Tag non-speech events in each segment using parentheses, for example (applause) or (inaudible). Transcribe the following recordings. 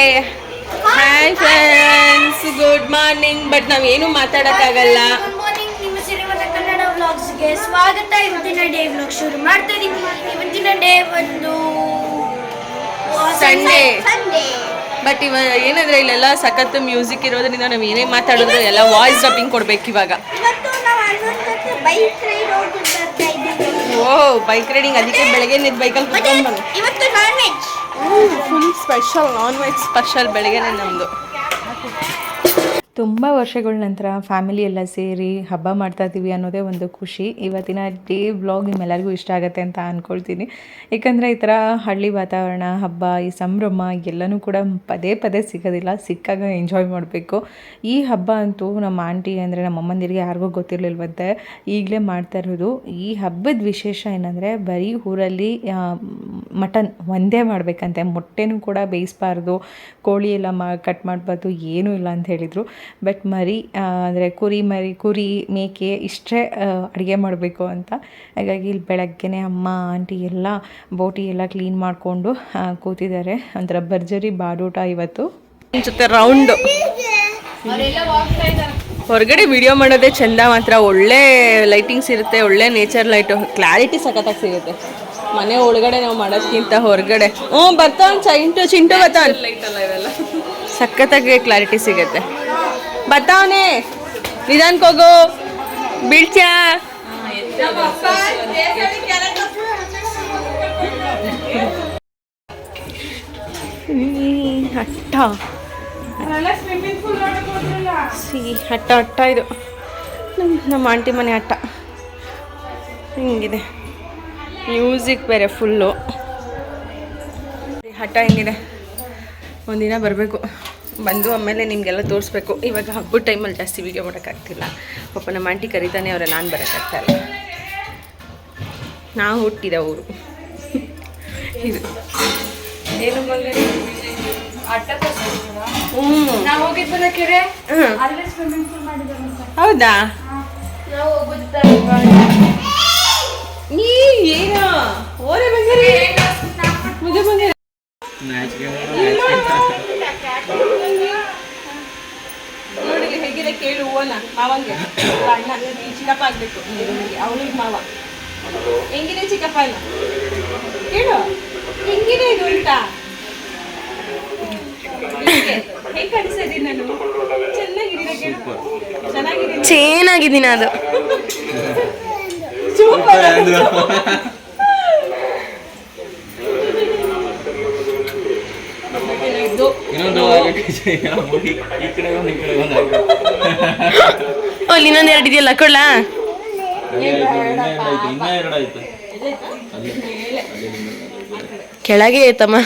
Hi friends good morning but ನಾವೇನು ಮಾತಾಡೋಕ್ಕಾಗಲ್ಲ. ವ್ಲಾಗ್ಸ್ಗೆ ಸ್ವಾಗತ. ಇವತ್ತಿನ ಡೇ ವ್ಲಾಗ್ ಶುರು ಮಾಡ್ತಾ ಇವತ್ತಿನ ಡೇ ಒಂದು. ಸಂಡೇ ಬಟ್ ಇವ ಏನಂದ್ರೆ ಇಲ್ಲೆಲ್ಲ ಸಖತ್ ಮ್ಯೂಸಿಕ್ ಇರೋದ್ರಿಂದ ನಾವು ಏನೇ ಮಾತಾಡಿದ್ರು ಎಲ್ಲ ವಾಯ್ಸ್ ಡಬ್ಬಿಂಗ್ ಕೊಡ್ಬೇಕು ಇವಾಗ. ಓ ಬೈಕ್ ರೈಡಿಂಗ್ ಅದಕ್ಕೆ ಬೆಳಗ್ಗೆ ನಿಂತು ಬೈಕಲ್ಲಿ ಕುತ್ಕೊಂಡು ಬಂದು. ಇವತ್ತು non veg full special non veg special ಬೆಳಗ್ಗೆನೇ ನಮ್ಮದು ತುಂಬ ವರ್ಷಗಳ ನಂತರ ಫ್ಯಾಮಿಲಿ ಎಲ್ಲ ಸೇರಿ ಹಬ್ಬ ಮಾಡ್ತಾ ಇದ್ದೀವಿ ಅನ್ನೋದೇ ಒಂದು ಖುಷಿ. ಇವತ್ತಿನ ಡೇ ಬ್ಲಾಗ್ ನಿಮ್ಮೆಲ್ಲರಿಗೂ ಇಷ್ಟ ಆಗುತ್ತೆ ಅಂತ ಅಂದ್ಕೊಳ್ತೀನಿ ಏಕೆಂದರೆ ಈ ಥರ ಹಳ್ಳಿ ವಾತಾವರಣ, ಹಬ್ಬ, ಈ ಸಂಭ್ರಮ ಎಲ್ಲನೂ ಕೂಡ ಪದೇ ಪದೇ ಸಿಗೋದಿಲ್ಲ, ಸಿಕ್ಕಾಗ ಎಂಜಾಯ್ ಮಾಡಬೇಕು. ಈ ಹಬ್ಬ ಅಂತೂ ನಮ್ಮ ಆಂಟಿ ಅಂದರೆ ನಮ್ಮ ಅಮ್ಮಂದಿರಿಗೆ ಯಾರಿಗೂ ಗೊತ್ತಿರಲಿಲ್ವಂತೆ, ಈಗಲೇ ಮಾಡ್ತಾ ಇರೋದು. ಈ ಹಬ್ಬದ ವಿಶೇಷ ಏನಂದರೆ ಬರೀ ಊರಲ್ಲಿ ಮಟನ್ ಒಂದೇ ಮಾಡಬೇಕಂತೆ. ಮೊಟ್ಟೆನೂ ಕೂಡ ಬೇಯಿಸಬಾರ್ದು, ಕೋಳಿ ಎಲ್ಲ ಮಾ ಕಟ್ ಮಾಡಬಾರ್ದು, ಏನೂ ಇಲ್ಲ ಅಂತ ಹೇಳಿದರು. ಬಟ್ ಮರಿ ಅಂದರೆ ಕುರಿ ಮರಿ ಕುರಿ ಮೇಕೆ ಇಷ್ಟೇ ಅಡುಗೆ ಮಾಡಬೇಕು ಅಂತ. ಹಾಗಾಗಿ ಇಲ್ಲಿ ಬೆಳಗ್ಗೆನೆ ಅಮ್ಮ ಆಂಟಿ ಎಲ್ಲ ಬೋಟಿ ಎಲ್ಲ ಕ್ಲೀನ್ ಮಾಡಿಕೊಂಡು ಕೂತಿದ್ದಾರೆ. ಒಂಥರ ಭರ್ಜರಿ ಬಾಡೂಟ ಇವತ್ತು. ಜೊತೆ ರೌಂಡು ಹೊರಗಡೆ ವಿಡಿಯೋ ಮಾಡೋದೇ ಚಂದ ಮಾತ್ರ ಒಳ್ಳೆ ಲೈಟಿಂಗ್ಸ್ ಇರುತ್ತೆ ಒಳ್ಳೆ ನೇಚರ್ ಲೈಟು ಕ್ಲಾರಿಟಿ ಸಖತ್ತಾಗಿ ಸಿಗುತ್ತೆ. ಮನೆ ಒಳಗಡೆ ನಾವು ಮಾಡೋದ್ಕಿಂತ ಹೊರಗಡೆ. ಹ್ಞೂ ಬರ್ತಾವ್ ಚಿಂಟು ಚಿಂಟು ಇವೆಲ್ಲ. ಸಖತ್ತಾಗಿ ಕ್ಲಾರಿಟಿ ಸಿಗುತ್ತೆ. ಬರ್ತಾವನೆ ನಿಧಾನಕ್ಕೆ ಹೋಗು ಈ ಹಟ್ಟ ಸಿ ಹಟ್ಟ ಹಟ್ಟ ಇದು. ನಮ್ಮ ನಮ್ಮ ಆಂಟಿ ಮನೆ ಹಟ್ಟ ಹಿಂಗಿದೆ. ಮ್ಯೂಸಿಕ್ ಬೇರೆ ಫುಲ್ಲು. ಹಟ್ಟ ಹೆಂಗಿದೆ. ಒಂದಿನ ಬರಬೇಕು. ಬಂದು ಆಮೇಲೆ ನಿಮಗೆಲ್ಲ ತೋರಿಸ್ಬೇಕು. ಇವಾಗ ಹಬ್ಬದ ಟೈಮಲ್ಲಿ ಜಾಸ್ತಿ ವೀಡಿಯೋ ಮಾಡೋಕ್ಕಾಗ್ತಿಲ್ಲ. ಪಾಪ ನಮ್ಮ ಆಂಟಿ ಕರೀತಾನೆ ಅವರ ನಾನು ಬರೋಕ್ಕಾಗ್ತಾ ಇಲ್ಲ. ನಾವು ಹುಟ್ಟಿದ ಊರು. ಇದು. ಏನು ಹೌದಾ? ನೀ ಏನೋ? ಓರೆ ಬಂಗಾರಿ ಮುಜೆ ಬಂಗಾರಿ ನೋಡಿ ಹೇಗಿದೆ ಕೇಳು ಓನ ಮಾವಂಗೆ. (coughs) ಅಣ್ಣ ಚಿಕ್ಕಪ್ಪ ಆಗ್ಬೇಕು. ಅವನಿಗೆ ಮಾವ. ಹೆಂಗಿದೆ ಚಿಕ್ಕಪ್ಪ ಅಲ್ಲ ಕೇಳು. ಹೆಂಗಿದೆ ಇದು ಉಲ್ಟಾ ಹೇಗೆ? ಕಾಣಿಸ್ತಿದ್ದೀನಿ ನಾನು ಚೆನ್ನಾಗಿದ್ದೀನಿ ಕೇಳು. ಚೆನ್ನಾಗಿದ್ದೀನಿ ಚೆನ್ನಾಗಿದ್ದೀನಿ ಅದು. ಸೂಪರ್. ಇನ್ನೊಂದು ಈ ಕಡೆ ಒಂದು ಈ ಕಡೆ ಒಂದು. ಅಲ್ಲಿ ಇನ್ನೊಂದು ಎರಡು ಇದೆಯಲ್ಲ ಕೊಡ್ಲ? ಕೆಳಗೆ ಐತಮ್ಮ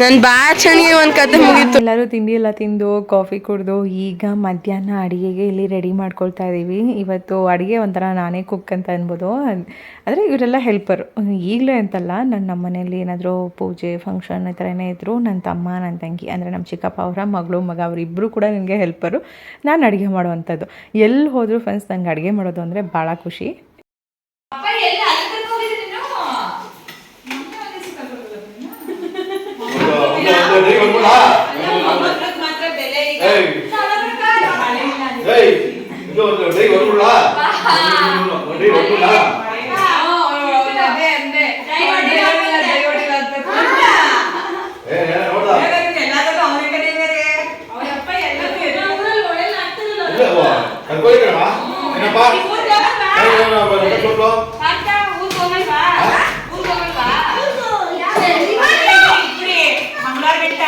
ನನ್ ಬಾಚಣಿಗೆ ಒಂದು ಕತೆ ಮುಗೀತು. ಎಲ್ಲರೂ ತಿಂಡಿ ಎಲ್ಲ ತಿಂದು ಕಾಫಿ ಕುಡಿದು ಈಗ ಮಧ್ಯಾಹ್ನ ಅಡುಗೆಗೆ ಇಲ್ಲಿ ರೆಡಿ ಮಾಡ್ಕೊಳ್ತಾ ಇದ್ದೀವಿ ಇವತ್ತು ಅಡುಗೆ ಒಂಥರ ನಾನೇ ಕುಕ್ ಅಂತ ಅನ್ಬೋದು. ಆದರೆ ಇವರೆಲ್ಲ ಹೆಲ್ಪರ್ ಈಗಲೇ ಅಂತಲ್ಲ ನನ್ನ ನಮ್ಮ ಮನೇಲಿ ಏನಾದರೂ ಪೂಜೆ ಫಂಕ್ಷನ್ ಈ ಥರನೇ ಇದ್ದರೂ ನನ್ನ ತಮ್ಮ ನನ್ನ ತಂಗಿ ಅಂದರೆ ನಮ್ಮ ಚಿಕ್ಕಪ್ಪ ಅವರ ಮಗಳು ಮಗ ಅವರಿಬ್ಬರು ಕೂಡ ನನಗೆ ಹೆಲ್ಪರು ನಾನು ಅಡುಗೆ ಮಾಡುವಂಥದ್ದು. ಎಲ್ಲಿ ಹೋದರೂ ಫ್ರೆಂಡ್ಸ್ ನಂಗೆ ಅಡುಗೆ ಮಾಡೋದು ಅಂದರೆ ಭಾಳ ಖುಷಿ ಮಾತ್ರ ಬೆಲೆ ಈಗ ಅದೇ ಅಂದೆ ಎಲ್ಲಾದ್ರೂ ಅವನ ಕಡೆ ಬೇರೆ ಅವನಪ್ಪ ಎಲ್ಲರೂ ಮಂಗಳವಾರ ಬೆಟ್ಟ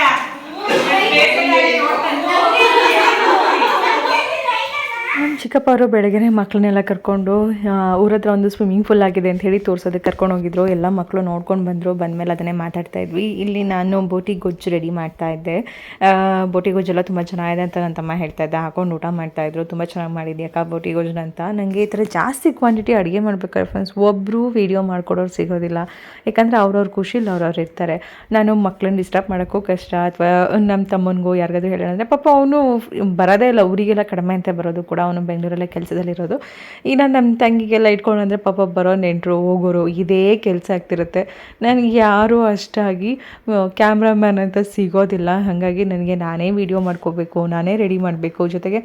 ನಮ್ಮ ಚಿಕ್ಕಪ್ಪ ಅವರು ಬೆಳಗ್ಗೆ ಮಕ್ಕಳನ್ನೆಲ್ಲ ಕರ್ಕೊಂಡು ಊರತ್ರ ಒಂದು ಸ್ವಿಮ್ಮಿಂಗ್ ಪೂಲ್ ಆಗಿದೆ ಅಂತ ಹೇಳಿ ತೋರ್ಸೋದಕ್ಕೆ ಕರ್ಕೊಂಡು ಹೋಗಿದ್ರು. ಎಲ್ಲ ಮಕ್ಕಳು ನೋಡ್ಕೊಂಡು ಬಂದರು. ಬಂದಮೇಲೆ ಅದನ್ನೇ ಮಾತಾಡ್ತಾ ಇದ್ವಿ. ಇಲ್ಲಿ ನಾನು ಬೋಟಿ ಗೊಜ್ಜು ರೆಡಿ ಮಾಡ್ತಾ ಇದ್ದೆ. ಬೋಟಿ ಗೊಜ್ಜೆಲ್ಲ ತುಂಬ ಚೆನ್ನಾಗಿದೆ ಅಂತ ನನ್ನ ತಮ್ಮ ಹೇಳ್ತಾ ಇದ್ದೆ. ಹಾಕೊಂಡು ಊಟ ಮಾಡ್ತಾ ಇದ್ರು. ತುಂಬ ಚೆನ್ನಾಗಿ ಮಾಡಿದ್ಯಕ್ಕ ಬೋಟಿ ಗೊಜ್ಜು ಅಂತ. ನನಗೆ ಈ ಥರ ಜಾಸ್ತಿ ಕ್ವಾಂಟಿಟಿ ಅಡುಗೆ ಮಾಡ್ಬೇಕಾದ್ರೆ ಫ್ರೆಂಡ್ಸ್ ಒಬ್ಬರು ವೀಡಿಯೋ ಮಾಡ್ಕೊಡೋರು ಸಿಗೋದಿಲ್ಲ. ಯಾಕಂದರೆ ಅವ್ರವ್ರ ಖುಷಿಲಿ ಅವ್ರವ್ರು ಇರ್ತಾರೆ. ನಾನು ಮಕ್ಳನ್ನ ಡಿಸ್ಟರ್ಬ್ ಮಾಡೋಕ್ಕೂ ಕಷ್ಟ. ಅಥವಾ ನಮ್ಮ ತಮ್ಮನಿಗೂ ಯಾರಿಗಾದ್ರೂ ಹೇಳೋಣ ಅಂದರೆ ಪಾಪ ಅವನು ಬರೋದೇ ಇಲ್ಲ. ಊರಿಗೆಲ್ಲ ಕಡಿಮೆ ಅಂತ ಬರೋದು ಕೂಡ ಅವನು ಬೆಂಗಳೂರಲ್ಲೇ ಕೆಲಸದಲ್ಲಿರೋದು. ಇನ್ನು ನಮ್ಮ ತಂಗಿಗೆಲ್ಲ ಇಟ್ಕೊಂಡು ಅಂದರೆ ಪಾಪ ಬರೋ ನೆಂಟರು, ಹೋಗೋರು ಇದೇ ಕೆಲಸ ಆಗ್ತಿರುತ್ತೆ. ನನಗೆ ಯಾರೂ ಅಷ್ಟಾಗಿ ಕ್ಯಾಮ್ರಾಮ್ಯಾನ್ ಅಂತ ಸಿಗೋದಿಲ್ಲ. ಹಾಗಾಗಿ ನನಗೆ ನಾನೇ ವೀಡಿಯೋ ಮಾಡ್ಕೋಬೇಕು, ನಾನೇ ರೆಡಿ ಮಾಡಬೇಕು. ಜೊತೆಗೆ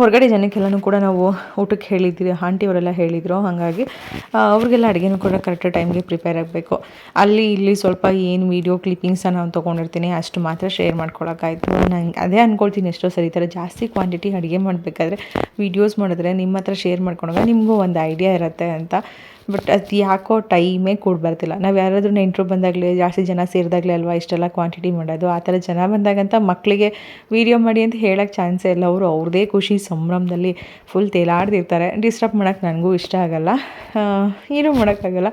ಹೊರಗಡೆ ಜನಕ್ಕೆಲ್ಲನೂ ಕೂಡ ನಾವು ಊಟಕ್ಕೆ ಹೇಳಿದ್ದೀವಿ. ಆಂಟಿಯವರೆಲ್ಲ ಹೇಳಿದರು. ಹಾಗಾಗಿ ಅವ್ರಿಗೆಲ್ಲ ಅಡುಗೆನೂ ಕೂಡ ಕರೆಕ್ಟ್ ಟೈಮ್ಗೆ ಪ್ರಿಪೇರ್ ಆಗಬೇಕು. ಅಲ್ಲಿ ಇಲ್ಲಿ ಸ್ವಲ್ಪ ಏನು ವೀಡಿಯೋ ಕ್ಲಿಪ್ಪಿಂಗ್ಸನ್ನು ನಾನು ತೊಗೊಂಡಿರ್ತೀನಿ, ಅಷ್ಟು ಮಾತ್ರ ಶೇರ್ ಮಾಡ್ಕೊಳ್ಳೋಕ್ಕಾಯ್ತು ನಂಗೆ ಅದೇ ಅಂದ್ಕೊಳ್ತೀನಿ ಎಷ್ಟೋ ಸರಿ ಈ ಥರ ಜಾಸ್ತಿ ಕ್ವಾಂಟಿಟಿ ಅಡುಗೆ ಮಾಡಬೇಕಾದ್ರೆ ವೀಡಿಯೋಸ್ ಮಾಡಿದ್ರೆ ನಿಮ್ಮ ಹತ್ರ ಶೇರ್ ಮಾಡ್ಕೊಂಡಾಗ ನಿಮಗೂ ಒಂದು ಐಡಿಯಾ ಇರುತ್ತೆ ಅಂತ. ಬಟ್ ಅದು ಯಾಕೋ ಟೈಮೇ ಕೂಡ ಬರ್ತಿಲ್ಲ. ನಾವು ಯಾರಾದರೂ ನೆಂಟರು ಬಂದಾಗಲೇ, ಜಾಸ್ತಿ ಜನ ಸೇರಿದಾಗಲೇ ಅಲ್ವಾ, ಇಷ್ಟೆಲ್ಲ ಕ್ವಾಂಟಿಟಿ ಮಾಡೋದು, ಆ ಥರ ಜನ ಬಂದಾಗಂತ ಮಕ್ಕಳಿಗೆ ವೀಡಿಯೋ ಮಾಡಿ ಅಂತ ಹೇಳೋಕ್ಕೆ ಚಾನ್ಸೇ ಇಲ್ಲ. ಅವರು ಅವ್ರದ್ದೇ ಖುಷಿ, ಸಂಭ್ರಮದಲ್ಲಿ ಫುಲ್ ತೇಲಾಡ್ದಿರ್ತಾರೆ ಡಿಸ್ಟರ್ಬ್ ಮಾಡೋಕ್ಕೆ ನನಗೂ ಇಷ್ಟ ಆಗಲ್ಲ. ಏನೂ ಮಾಡೋಕ್ಕಾಗಲ್ಲ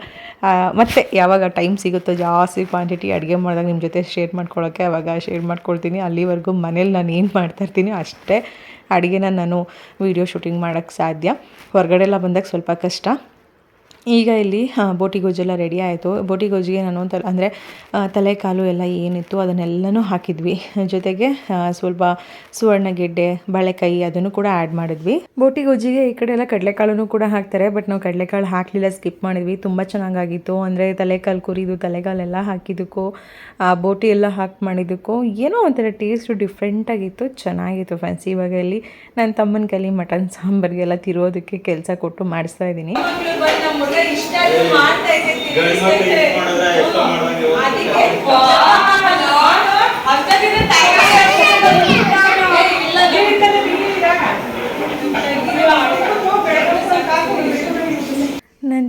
ಮತ್ತೆ ಯಾವಾಗ ಟೈಮ್ ಸಿಗುತ್ತೋ, ಜಾಸ್ತಿ ಕ್ವಾಂಟಿಟಿ ಅಡುಗೆ ಮಾಡಿದಾಗ ನಿಮ್ಮ ಜೊತೆ ಶೇರ್ ಮಾಡ್ಕೊಳ್ಳೋಕ್ಕೆ ಅವಾಗ ಶೇರ್ ಮಾಡ್ಕೊಳ್ತೀನಿ. ಅಲ್ಲಿವರೆಗೂ ಮನೇಲಿ ನಾನು ಏನು ಮಾಡ್ತಾಯಿರ್ತೀನಿ ಅಷ್ಟೇ ಅಡುಗೆನ ನಾನು ವೀಡಿಯೋ ಶೂಟಿಂಗ್ ಮಾಡೋಕ್ಕೆ ಸಾಧ್ಯ. ಹೊರಗಡೆ ಎಲ್ಲ ಬಂದಾಗ ಸ್ವಲ್ಪ ಕಷ್ಟ. ಈಗ ಇಲ್ಲಿ ಬೋಟಿ ಗೊಜ್ಜೆಲ್ಲ ರೆಡಿ ಆಯಿತು. ಬೋಟಿ ಗೊಜ್ಜಿಗೆ ನಾನು ತಲೆ, ಅಂದರೆ ತಲೆ ಕಾಲು ಎಲ್ಲ ಏನಿತ್ತು ಅದನ್ನೆಲ್ಲನೂ ಹಾಕಿದ್ವಿ. ಜೊತೆಗೆ ಸ್ವಲ್ಪ ಸುವರ್ಣ ಗೆಡ್ಡೆ, ಬಾಳೆಕಾಯಿ ಅದನ್ನು ಕೂಡ ಆ್ಯಡ್ ಮಾಡಿದ್ವಿ. ಬೋಟಿ ಗೊಜ್ಜಿಗೆ ಈ ಕಡೆ ಎಲ್ಲ ಕಡಲೆಕಾಳು ಕೂಡ ಹಾಕ್ತಾರೆ ಬಟ್ ನಾವು ಕಡಲೆಕಾಳು ಹಾಕಲಿಲ್ಲ ಸ್ಕಿಪ್ ಮಾಡಿದ್ವಿ. ತುಂಬ ಚೆನ್ನಾಗಾಗಿತ್ತು. ಅಂದರೆ ತಲೆಕಾಲು ಕುರಿದು ತಲೆಕಾಲೆಲ್ಲ ಹಾಕಿದ್ದಕ್ಕೂ ಬೋಟಿ ಎಲ್ಲ ಹಾಕಿ ಮಾಡಿದ್ದಕ್ಕೂ ಏನೋ ಒಂಥರ ಟೇಸ್ಟು ಡಿಫ್ರೆಂಟಾಗಿತ್ತು ಚೆನ್ನಾಗಿತ್ತು ಫ್ರೆಂಡ್ಸ್ ಇವಾಗ ಇಲ್ಲಿ ನನ್ನ ತಮ್ಮನ ಕೈಲಿ ಮಟನ್ ಸಾಂಬಾರಿಗೆಲ್ಲ ತಿರೋದಕ್ಕೆ ಕೆಲಸ ಕೊಟ್ಟು ಮಾಡಿಸ್ತಾ ಇದ್ದೀನಿ. ನನ್ನ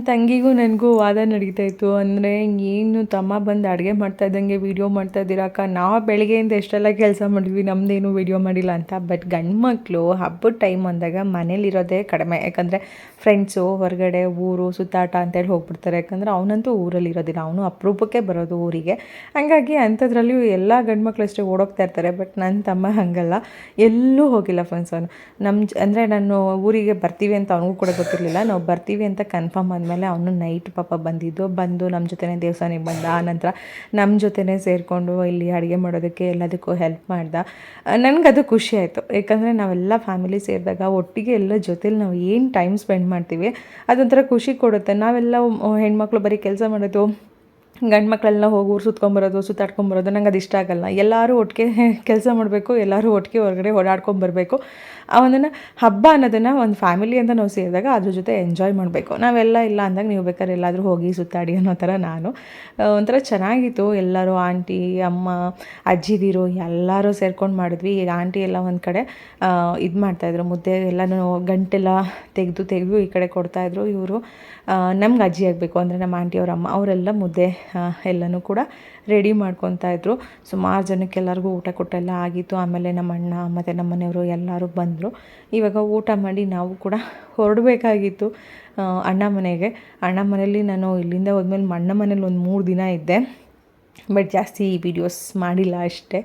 ತಂಗಿಗೂ ನನಗೂ ವಾದ ನಡೀತಾ ಇತ್ತು. ಅಂದರೆ ಏನು ತಮ್ಮ ಬಂದು ಅಡುಗೆ ಮಾಡ್ತಾ ಇದ್ದಂಗೆ ವೀಡಿಯೋ ಮಾಡ್ತಾ ಇದ್ದೀರಾಕ ನಾವು ಬೆಳಗ್ಗೆಯಿಂದ ಎಷ್ಟೆಲ್ಲ ಕೆಲಸ ಮಾಡಿದ್ವಿ ನಮ್ಮದೇನು ವೀಡಿಯೋ ಮಾಡಿಲ್ಲ ಅಂತ. ಬಟ್ ಗಂಡು ಮಕ್ಕಳು ಹಬ್ಬದ ಟೈಮ್ ಅಂದಾಗ ಮನೇಲಿರೋದೇ ಕಡಿಮೆ. ಯಾಕಂದರೆ ಫ್ರೆಂಡ್ಸು ಹೊರಗಡೆ ಊರು, ಸುತ್ತಾಟ ಅಂತೇಳಿ ಹೋಗ್ಬಿಡ್ತಾರೆ. ಯಾಕಂದರೆ ಅವನಂತೂ ಊರಲ್ಲಿ ಇರೋದಿಲ್ಲ. ಅವನು ಅಪರೂಪಕ್ಕೆ ಬರೋದು ಊರಿಗೆ. ಹಂಗಾಗಿ ಅಂಥದ್ರಲ್ಲಿಯೂ ಎಲ್ಲ ಗಂಡು ಮಕ್ಕಳು ಅಷ್ಟೇ ಓಡೋಗ್ತಾ ಇರ್ತಾರೆ. ಬಟ್ ನನ್ನ ತಮ್ಮ ಹಾಗಲ್ಲ. ಎಲ್ಲೂ ಹೋಗಿಲ್ಲ ಫ್ರೆಂಡ್ಸ್ ಅವನು. ನಮ್ಮ ಅಂದರೆ ನಾನು ಊರಿಗೆ ಬರ್ತೀವಿ ಅಂತ ಅವನಿಗೂ ಕೂಡ ಗೊತ್ತಿರಲಿಲ್ಲ. ನಾವು ಬರ್ತೀವಿ ಅಂತ ಕನ್ಫರ್ಮ್ ಆದಮೇಲೆ ಅವನು ನೈಟ್ ಪಾಪ ಬಂದಿದ್ದು, ಬಂದು ನಮ್ಮ ಜೊತೆನೇ ದೇವಸ್ಥಾನಕ್ಕೆ ಬಂದ ಆನಂತರ ನಮ್ಮ ಜೊತೆನೇ ಸೇರಿಕೊಂಡು ಇಲ್ಲಿ ಅಡುಗೆ ಮಾಡೋದಕ್ಕೆ ಎಲ್ಲದಕ್ಕೂ ಹೆಲ್ಪ್ ಮಾಡ್ದ. ನನಗದು ಖುಷಿ ಆಯಿತು. ಯಾಕಂದರೆ ನಾವೆಲ್ಲ ಫ್ಯಾಮಿಲಿ ಸೇರಿದಾಗ ಒಟ್ಟಿಗೆ ಎಲ್ಲ ಜೊತೇಲಿ ನಾವು ಏನು ಟೈಮ್ ಸ್ಪೆಂಡ್ ಮಾಡ್ತೀವಿ, ಅದೊಂಥರ ಖುಷಿ ಕೊಡುತ್ತೆ. ನಾವೆಲ್ಲ ಹೆಣ್ಮಕ್ಳು ಬರೀ ಕೆಲಸ ಮಾಡೋದು ಗಂಡು ಮಕ್ಕಳೆಲ್ಲ ಹೋಗಿ ಊರು ಸುತ್ಕೊಂಬರೋದು ಸುತ್ತಾಡ್ಕೊಂಬರೋದು ನಂಗೆ ಅದು ಇಷ್ಟ ಆಗಲ್ಲ. ಎಲ್ಲರೂ ಒಟ್ಟಿಗೆ (laughs) ಕೆಲಸ ಮಾಡಬೇಕು ಎಲ್ಲರೂ ಒಟ್ಟಿಗೆ ಹೊರಗಡೆ ಓಡಾಡ್ಕೊಂಬರ್ಬೇಕು ಅವನನ್ನು ಹಬ್ಬ ಅನ್ನೋದನ್ನು ಒಂದು ಫ್ಯಾಮಿಲಿ ಅಂತ ನಾವು ಸೇರಿದಾಗ ಅದ್ರ ಜೊತೆ ಎಂಜಾಯ್ ಮಾಡಬೇಕು. ನಾವೆಲ್ಲ ಇಲ್ಲ ಅಂದಾಗ ನೀವು ಬೇಕಾದ್ರೆ ಎಲ್ಲಾದರೂ ಹೋಗಿ ಸುತ್ತಾಡಿ ಅನ್ನೋ ಥರ ನಾನು. ಆ, ಒಂಥರ ಚೆನ್ನಾಗಿತ್ತು. ಎಲ್ಲರೂ ಆಂಟಿ ಅಮ್ಮ ಅಜ್ಜಿದಿರು ಎಲ್ಲರೂ ಸೇರ್ಕೊಂಡು ಮಾಡಿದ್ವಿ. ಈಗ ಆಂಟಿ ಎಲ್ಲ ಒಂದು ಕಡೆ ಇದು ಮಾಡ್ತಾಯಿದ್ರು ಮುದ್ದೆ ಎಲ್ಲನೂ ಗಂಟೆಲ್ಲ ತೆಗೆದು ತೆಗೆದು ಈ ಕಡೆ ಕೊಡ್ತಾಯಿದ್ರು ಇವರು. ನಮ್ಗೆ ಅಜ್ಜಿ ಆಗಬೇಕು ಅಂದರೆ ನಮ್ಮ ಆಂಟಿಯವ್ರ ಅಮ್ಮ, ಅವರೆಲ್ಲ ಮುದ್ದೆ ಎಲ್ಲನೂ ಕೂಡ ರೆಡಿ ಮಾಡ್ಕೊತಾ ಇದ್ರು. ಸುಮಾರು ಜನಕ್ಕೆ ಎಲ್ಲರಿಗೂ ಊಟ ಕೊಟ್ಟೆಲ್ಲ ಆಗಿತ್ತು. ಆಮೇಲೆ ನಮ್ಮ ಅಣ್ಣ, ಮತ್ತು ನಮ್ಮ ಮನೆಯವರು ಎಲ್ಲರೂ ಬಂದರು. ಇವಾಗ ಊಟ ಮಾಡಿ ನಾವು ಕೂಡ ಹೊರಡಬೇಕಾಗಿತ್ತು ಅಣ್ಣ ಮನೆಗೆ. ಅಣ್ಣ ಮನೇಲಿ ನಾನು ಇಲ್ಲಿಂದ ಹೋದ್ಮೇಲೆ ಅಣ್ಣ ಮನೇಲಿ ಒಂದು ಮೂರು ದಿನ ಇದ್ದೆ. ಬಟ್ ಜಾಸ್ತಿ ವಿಡಿಯೋಸ್ ಮಾಡಿಲ್ಲ ಅಷ್ಟೇ.